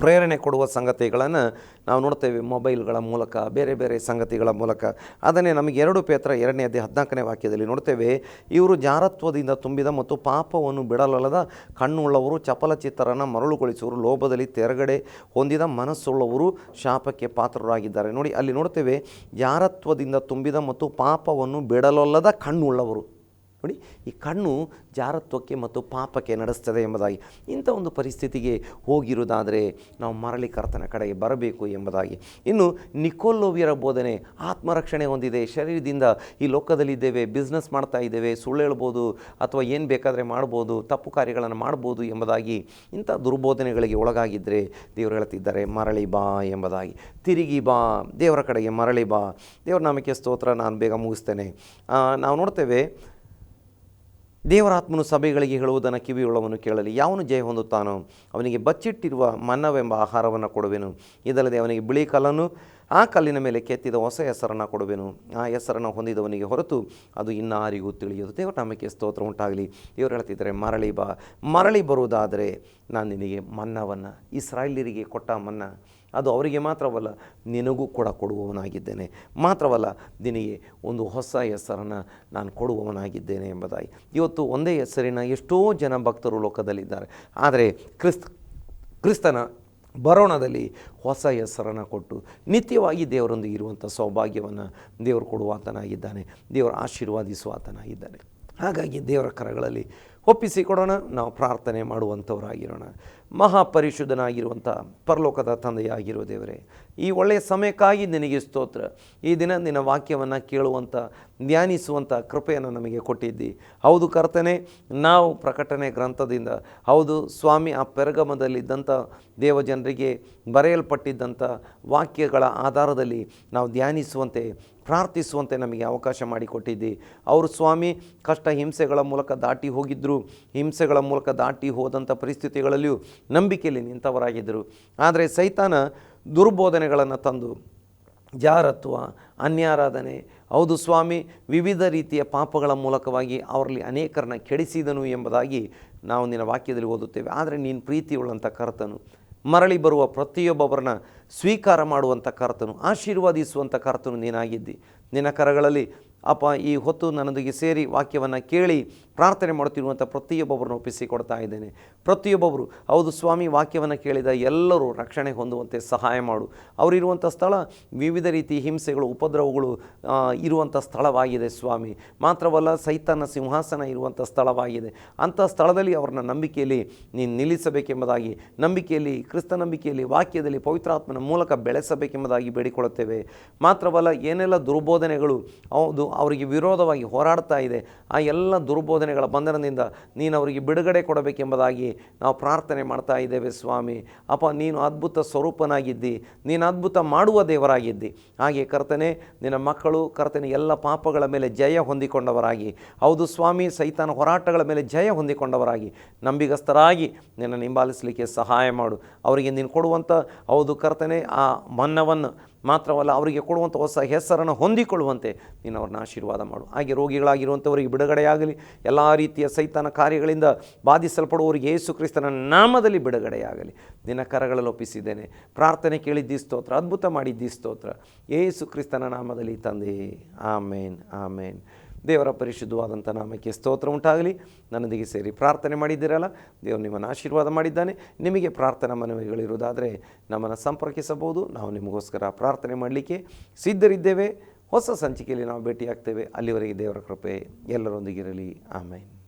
ಪ್ರೇರಣೆ ಕೊಡುವ ಸಂಗತಿಗಳನ್ನು ನಾವು ನೋಡ್ತೇವೆ ಮೊಬೈಲ್ಗಳ ಮೂಲಕ, ಬೇರೆ ಬೇರೆ ಸಂಗತಿಗಳ ಮೂಲಕ. ಅದನ್ನೇ ನಮಗೆ ಎರಡು ಪೇತ್ರ ಎರಡನೇ ಅದೇ ಹದಿನಾಲ್ಕನೇ ವಾಕ್ಯದಲ್ಲಿ ನೋಡ್ತೇವೆ, ಇವರು ಜಾರತ್ವದಿಂದ ತುಂಬಿದ ಮತ್ತು ಪಾಪವನ್ನು ಬಿಡಲಲ್ಲದ ಕಣ್ಣುಳ್ಳವರು, ಚಪಲಚಿತ್ತರನ್ನು ಮರಳುಗೊಳಿಸುವರು, ಲೋಭದಲ್ಲಿ ತೆರಗಡೆ ಹೊಂದಿದ ಮನಸ್ಸುಳ್ಳವರು ಶಾಪಕ್ಕೆ ಪಾತ್ರರಾಗಿದ್ದಾರೆ. ನೋಡಿ, ಅಲ್ಲಿ ನೋಡ್ತೇವೆ, ಜಾರತ್ವದಿಂದ ತುಂಬಿದ ಮತ್ತು ಪಾಪವನ್ನು ಬಿಡಲೊಲ್ಲದ ಕಣ್ಣುಳ್ಳವರು. ನೋಡಿ, ಈ ಕಣ್ಣು ಜಾರತ್ವಕ್ಕೆ ಮತ್ತು ಪಾಪಕ್ಕೆ ನಡೆಸ್ತದೆ ಎಂಬುದಾಗಿ, ಇಂಥ ಒಂದು ಪರಿಸ್ಥಿತಿಗೆ ಹೋಗಿರುವುದಾದರೆ ನಾವು ಮರಳಿ ಕರ್ತನ ಕಡೆಗೆ ಬರಬೇಕು ಎಂಬುದಾಗಿ. ಇನ್ನು ನಿಕೋಲ್ಲೋವಿಯರ ಬೋಧನೆ ಆತ್ಮರಕ್ಷಣೆ ಹೊಂದಿದೆ. ಶರೀರದಿಂದ ಈ ಲೋಕದಲ್ಲಿದ್ದೇವೆ ಬಿಸ್ನೆಸ್ ಮಾಡ್ತಾ ಇದ್ದೇವೆ, ಸುಳ್ಳು ಹೇಳ್ಬೋದು ಅಥವಾ ಏನು ಬೇಕಾದರೆ ಮಾಡ್ಬೋದು, ತಪ್ಪು ಕಾರ್ಯಗಳನ್ನು ಮಾಡ್ಬೋದು ಎಂಬುದಾಗಿ ಇಂಥ ದುರ್ಬೋಧನೆಗಳಿಗೆ ಒಳಗಾಗಿದ್ದರೆ ದೇವರು ಹೇಳ್ತಿದ್ದಾರೆ, ಮರಳಿ ಬಾ ಎಂಬುದಾಗಿ. ತಿರುಗಿ ಬಾ, ದೇವರ ಕಡೆಗೆ ಮರಳಿ ಬಾ. ದೇವರ ನಾಮಕ್ಕೆ ಸ್ತೋತ್ರ, ನಾನು ಬೇಗ ಮುಗಿಸ್ತೇನೆ. ನಾವು ನೋಡ್ತೇವೆ ದೇವರಾತ್ಮನು ಸಭೆಗಳಿಗೆ ಹೇಳುವುದನ್ನು ಕಿವಿಯುಳ್ಳವನು ಕೇಳಲಿ. ಯಾವನು ಜಯ ಹೊಂದುತ್ತಾನೋ ಅವನಿಗೆ ಬಚ್ಚಿಟ್ಟಿರುವ ಮನ್ನವೆಂಬ ಆಹಾರವನ್ನು ಕೊಡುವೆನು. ಇದಲ್ಲದೆ ಅವನಿಗೆ ಬಿಳಿ ಕಲ್ಲನ್ನು, ಆ ಕಲ್ಲಿನ ಮೇಲೆ ಕೆತ್ತಿದ ಹೊಸ ಹೆಸರನ್ನು ಕೊಡುವೆನು. ಆ ಹೆಸರನ್ನು ಹೊಂದಿದವನಿಗೆ ಹೊರತು ಅದು ಇನ್ನಾರಿಗೂ ತಿಳಿಯದು. ದೇವರ ನಮಗೆ ಸ್ತೋತ್ರ ಉಂಟಾಗಲಿ. ಇವರು ಹೇಳ್ತಿದ್ದಾರೆ ಮರಳಿ ಬಾ. ಮರಳಿ ಬರುವುದಾದರೆ ನಾನು ನಿನಗೆ ಮನ್ನವನ್ನು, ಇಸ್ರಾಯೇಲ್ಯರಿಗೆ ಕೊಟ್ಟ ಮನ್ನ ಅದು ಅವರಿಗೆ ಮಾತ್ರವಲ್ಲ, ನಿನಗೂ ಕೂಡ ಕೊಡುವವನಾಗಿದ್ದೇನೆ. ಮಾತ್ರವಲ್ಲ, ನಿನಗೆ ಒಂದು ಹೊಸ ಹೆಸರನ್ನು ನಾನು ಕೊಡುವವನಾಗಿದ್ದೇನೆ ಎಂಬುದಾಗಿ. ಇವತ್ತು ಒಂದೇ ಹೆಸರಿನ ಎಷ್ಟೋ ಜನ ಭಕ್ತರು ಲೋಕದಲ್ಲಿದ್ದಾರೆ. ಆದರೆ ಕ್ರಿಸ್ತ, ಕ್ರಿಸ್ತನ ಬರೋಣದಲ್ಲಿ ಹೊಸ ಹೆಸರನ್ನು ಕೊಟ್ಟು ನಿತ್ಯವಾಗಿ ದೇವರೊಂದಿಗೆ ಇರುವಂಥ ಸೌಭಾಗ್ಯವನ್ನು ದೇವರು ಕೊಡುವಾತನಾಗಿದ್ದಾನೆ ದೇವರು ಆಶೀರ್ವಾದಿಸುವಾತನಾಗಿದ್ದಾನೆ ಹಾಗಾಗಿ ದೇವರ ಕರಗಳಲ್ಲಿ ಒಪ್ಪಿಸಿಕೊಡೋಣ ನಾವು ಪ್ರಾರ್ಥನೆ ಮಾಡುವಂಥವರಾಗಿರೋಣ. ಮಹಾಪರಿಶುದ್ಧನಾಗಿರುವಂಥ ಪರಲೋಕದ ತಂದೆಯಾಗಿರುವ ದೇವರೇ, ಈ ಒಳ್ಳೆಯ ಸಮಯಕ್ಕಾಗಿ ನಿನಗೆ ಸ್ತೋತ್ರ. ಈ ದಿನ ನಿನ್ನ ವಾಕ್ಯವನ್ನು ಕೇಳುವಂಥ, ಧ್ಯಾನಿಸುವಂಥ ಕೃಪೆಯನ್ನು ನಮಗೆ ಕೊಟ್ಟಿದ್ದಿ. ಹೌದು ಕರ್ತನೆ, ನಾವು ಪ್ರಕಟಣೆ ಗ್ರಂಥದಿಂದ, ಹೌದು ಸ್ವಾಮಿ, ಆ ಪೆರಗಮದಲ್ಲಿದ್ದಂಥ ದೇವಜನರಿಗೆ ಬರೆಯಲ್ಪಟ್ಟಿದ್ದಂಥ ವಾಕ್ಯಗಳ ಆಧಾರದಲ್ಲಿ ನಾವು ಧ್ಯಾನಿಸುವಂತೆ ಪ್ರಾರ್ಥಿಸುವಂತೆ ನಮಗೆ ಅವಕಾಶ ಮಾಡಿಕೊಟ್ಟಿದ್ದಿ. ಅವರು ಸ್ವಾಮಿ, ಕಷ್ಟ ಹಿಂಸೆಗಳ ಮೂಲಕ ದಾಟಿ ಹೋಗಿದ್ದರು ಹಿಂಸೆಗಳ ಮೂಲಕ ದಾಟಿ ಹೋದಂಥ ಪರಿಸ್ಥಿತಿಗಳಲ್ಲಿಯೂ ನಂಬಿಕೆಯಲ್ಲಿ ನಿಂತವರಾಗಿದ್ದರು. ಆದರೆ ಸೈತಾನ ದುರ್ಬೋಧನೆಗಳನ್ನು ತಂದು, ಜಾರತ್ವ, ಅನ್ಯಾರಾಧನೆ, ಹೌದು ಸ್ವಾಮಿ, ವಿವಿಧ ರೀತಿಯ ಪಾಪಗಳ ಮೂಲಕವಾಗಿ ಅವರಲ್ಲಿ ಅನೇಕರನ್ನ ಕೆಡಿಸಿದನು ಎಂಬುದಾಗಿ ನಾವು ನಿನ್ನ ವಾಕ್ಯದಲ್ಲಿ ಓದುತ್ತೇವೆ. ಆದರೆ ನೀನು ಪ್ರೀತಿಯುಳ್ಳಂಥ ಕರ್ತನು. ಮರಳಿ ಬರುವ ಪ್ರತಿಯೊಬ್ಬೊಬ್ಬರನ್ನ ಸ್ವೀಕಾರ ಮಾಡುವಂಥ ಕರ್ತನು ಆಶೀರ್ವಾದಿಸುವಂಥ ಕರ್ತನು ನೀನಾಗಿದ್ದಿ. ನಿನ್ನ ಕರಗಳಲ್ಲಿ, ಅಪ್ಪ, ಈ ಹೊತ್ತು ನನ್ನೊಂದಿಗೆ ಸೇರಿ ವಾಕ್ಯವನ್ನು ಕೇಳಿ ಪ್ರಾರ್ಥನೆ ಮಾಡುತ್ತಿರುವಂಥ ಪ್ರತಿಯೊಬ್ಬೊಬ್ಬರನ್ನು ಒಪ್ಪಿಸಿಕೊಡ್ತಾ ಇದ್ದೇನೆ. ಪ್ರತಿಯೊಬ್ಬೊಬ್ಬರು, ಹೌದು ಸ್ವಾಮಿ ವಾಕ್ಯವನ್ನು ಕೇಳಿದ ಎಲ್ಲರೂ ರಕ್ಷಣೆ ಹೊಂದುವಂತೆ ಸಹಾಯ ಮಾಡು. ಅವರಿರುವಂಥ ಸ್ಥಳ ವಿವಿಧ ರೀತಿ ಹಿಂಸೆಗಳು, ಉಪದ್ರವಗಳು ಇರುವಂಥ ಸ್ಥಳವಾಗಿದೆ ಸ್ವಾಮಿ. ಮಾತ್ರವಲ್ಲ ಸೈತಾನ ಸಿಂಹಾಸನ ಇರುವಂಥ ಸ್ಥಳವಾಗಿದೆ. ಅಂಥ ಸ್ಥಳದಲ್ಲಿ ಅವರನ್ನ ನಂಬಿಕೆಯಲ್ಲಿ ನೀನು ನಿಲ್ಲಿಸಬೇಕೆಂಬುದಾಗಿ, ನಂಬಿಕೆಯಲ್ಲಿ, ಕ್ರಿಸ್ತ ನಂಬಿಕೆಯಲ್ಲಿ, ವಾಕ್ಯದಲ್ಲಿ ಪವಿತ್ರಾತ್ಮನ ಮೂಲಕ ಬೆಳೆಸಬೇಕೆಂಬುದಾಗಿ ಬೇಡಿಕೊಳ್ಳುತ್ತೇವೆ. ಮಾತ್ರವಲ್ಲ ಏನೆಲ್ಲ ದುರ್ಬೋಧನೆಗಳು, ಹೌದು, ಅವರಿಗೆ ವಿರೋಧವಾಗಿ ಹೋರಾಡ್ತಾ ಇದೆ, ಆ ಎಲ್ಲ ದುರ್ಬೋಧನೆಗಳ ಬಂಧನದಿಂದ ನೀನು ಅವರಿಗೆ ಬಿಡುಗಡೆ ಕೊಡಬೇಕೆಂಬುದಾಗಿ ನಾವು ಪ್ರಾರ್ಥನೆ ಮಾಡ್ತಾ ಇದ್ದೇವೆ ಸ್ವಾಮಿ. ಅಪ್ಪ, ನೀನು ಅದ್ಭುತ ಸ್ವರೂಪನಾಗಿದ್ದಿ. ನೀನು ಅದ್ಭುತ ಮಾಡುವ ದೇವರಾಗಿದ್ದಿ. ಹಾಗೆ ಕರ್ತನೆ, ನಿನ್ನ ಮಕ್ಕಳು, ಕರ್ತನೆ, ಎಲ್ಲ ಪಾಪಗಳ ಮೇಲೆ ಜಯ ಹೊಂದಿಕೊಂಡವರಾಗಿ. ಹೌದು ಸ್ವಾಮಿ, ಸೈತಾನ ಹೋರಾಟಗಳ ಮೇಲೆ ಜಯ ಹೊಂದಿಕೊಂಡವರಾಗಿ. ನಂಬಿಗಸ್ತರಾಗಿ ನಿನ್ನ ನಿಂಬಾಲಿಸಲಿಕ್ಕೆ ಸಹಾಯ ಮಾಡು. ಅವರಿಗೆ ನೀನು ಕೊಡುವಂಥ, ಹೌದು ಕರ್ತನೆ, ಆ ಮನ್ನವನ್ನು ಮಾತ್ರವಲ್ಲ ಅವರಿಗೆ ಕೊಡುವಂಥ ಹೊಸ ಹೆಸರನ್ನು ಹೊಂದಿಕೊಳ್ಳುವಂತೆ ನೀನು ಅವ್ರನ್ನ ಆಶೀರ್ವಾದ ಮಾಡು. ಹಾಗೆ ರೋಗಿಗಳಾಗಿರುವಂಥವರಿಗೆ ಬಿಡುಗಡೆಯಾಗಲಿ. ಎಲ್ಲ ರೀತಿಯ ಸೈತಾನ ಕಾರ್ಯಗಳಿಂದ ಬಾಧಿಸಲ್ಪಡುವವರಿಗೆ ಯೇಸು ಕ್ರಿಸ್ತನ ನಾಮದಲ್ಲಿ ಬಿಡುಗಡೆಯಾಗಲಿ. ನಿನ್ನ ಕರಗಳಲ್ಲಿ ಒಪ್ಪಿಸಿದ್ದೇನೆ. ಪ್ರಾರ್ಥನೆ ಕೇಳಿದ್ದಿ ಸ್ತೋತ್ರ, ಅದ್ಭುತ ಮಾಡಿದ್ದಿ ಸ್ತೋತ್ರ. ಯೇಸು ಕ್ರಿಸ್ತನ ನಾಮದಲ್ಲಿ ತಂದೆ. ಆಮೇನ್ ಆಮೇನ್. ದೇವರ ಪರಿಶುದ್ಧವಾದಂಥ ನಾಮಕ್ಕೆ ಸ್ತೋತ್ರ ಉಂಟಾಗಲಿ. ನನ್ನೊಂದಿಗೆ ಸೇರಿ ಪ್ರಾರ್ಥನೆ ಮಾಡಿದ್ದೀರಲ್ಲ? ದೇವರು ನಿಮ್ಮನ್ನು ಆಶೀರ್ವಾದ ಮಾಡಿದ್ದಾನೆ. ನಿಮಗೆ ಪ್ರಾರ್ಥನಾ ಮನವಿಗಳಿರುವುದಾದರೆ ನಮ್ಮನ್ನು ಸಂಪರ್ಕಿಸಬಹುದು. ನಾವು ನಿಮಗೋಸ್ಕರ ಪ್ರಾರ್ಥನೆ ಮಾಡಲಿಕ್ಕೆ ಸಿದ್ಧರಿದ್ದೇವೆ. ಹೊಸ ಸಂಚಿಕೆಯಲ್ಲಿ ನಾವು ಭೇಟಿಯಾಗ್ತೇವೆ. ಅಲ್ಲಿವರೆಗೆ ದೇವರ ಕೃಪೆ ಎಲ್ಲರೊಂದಿಗಿರಲಿ. ಆಮೇನ್.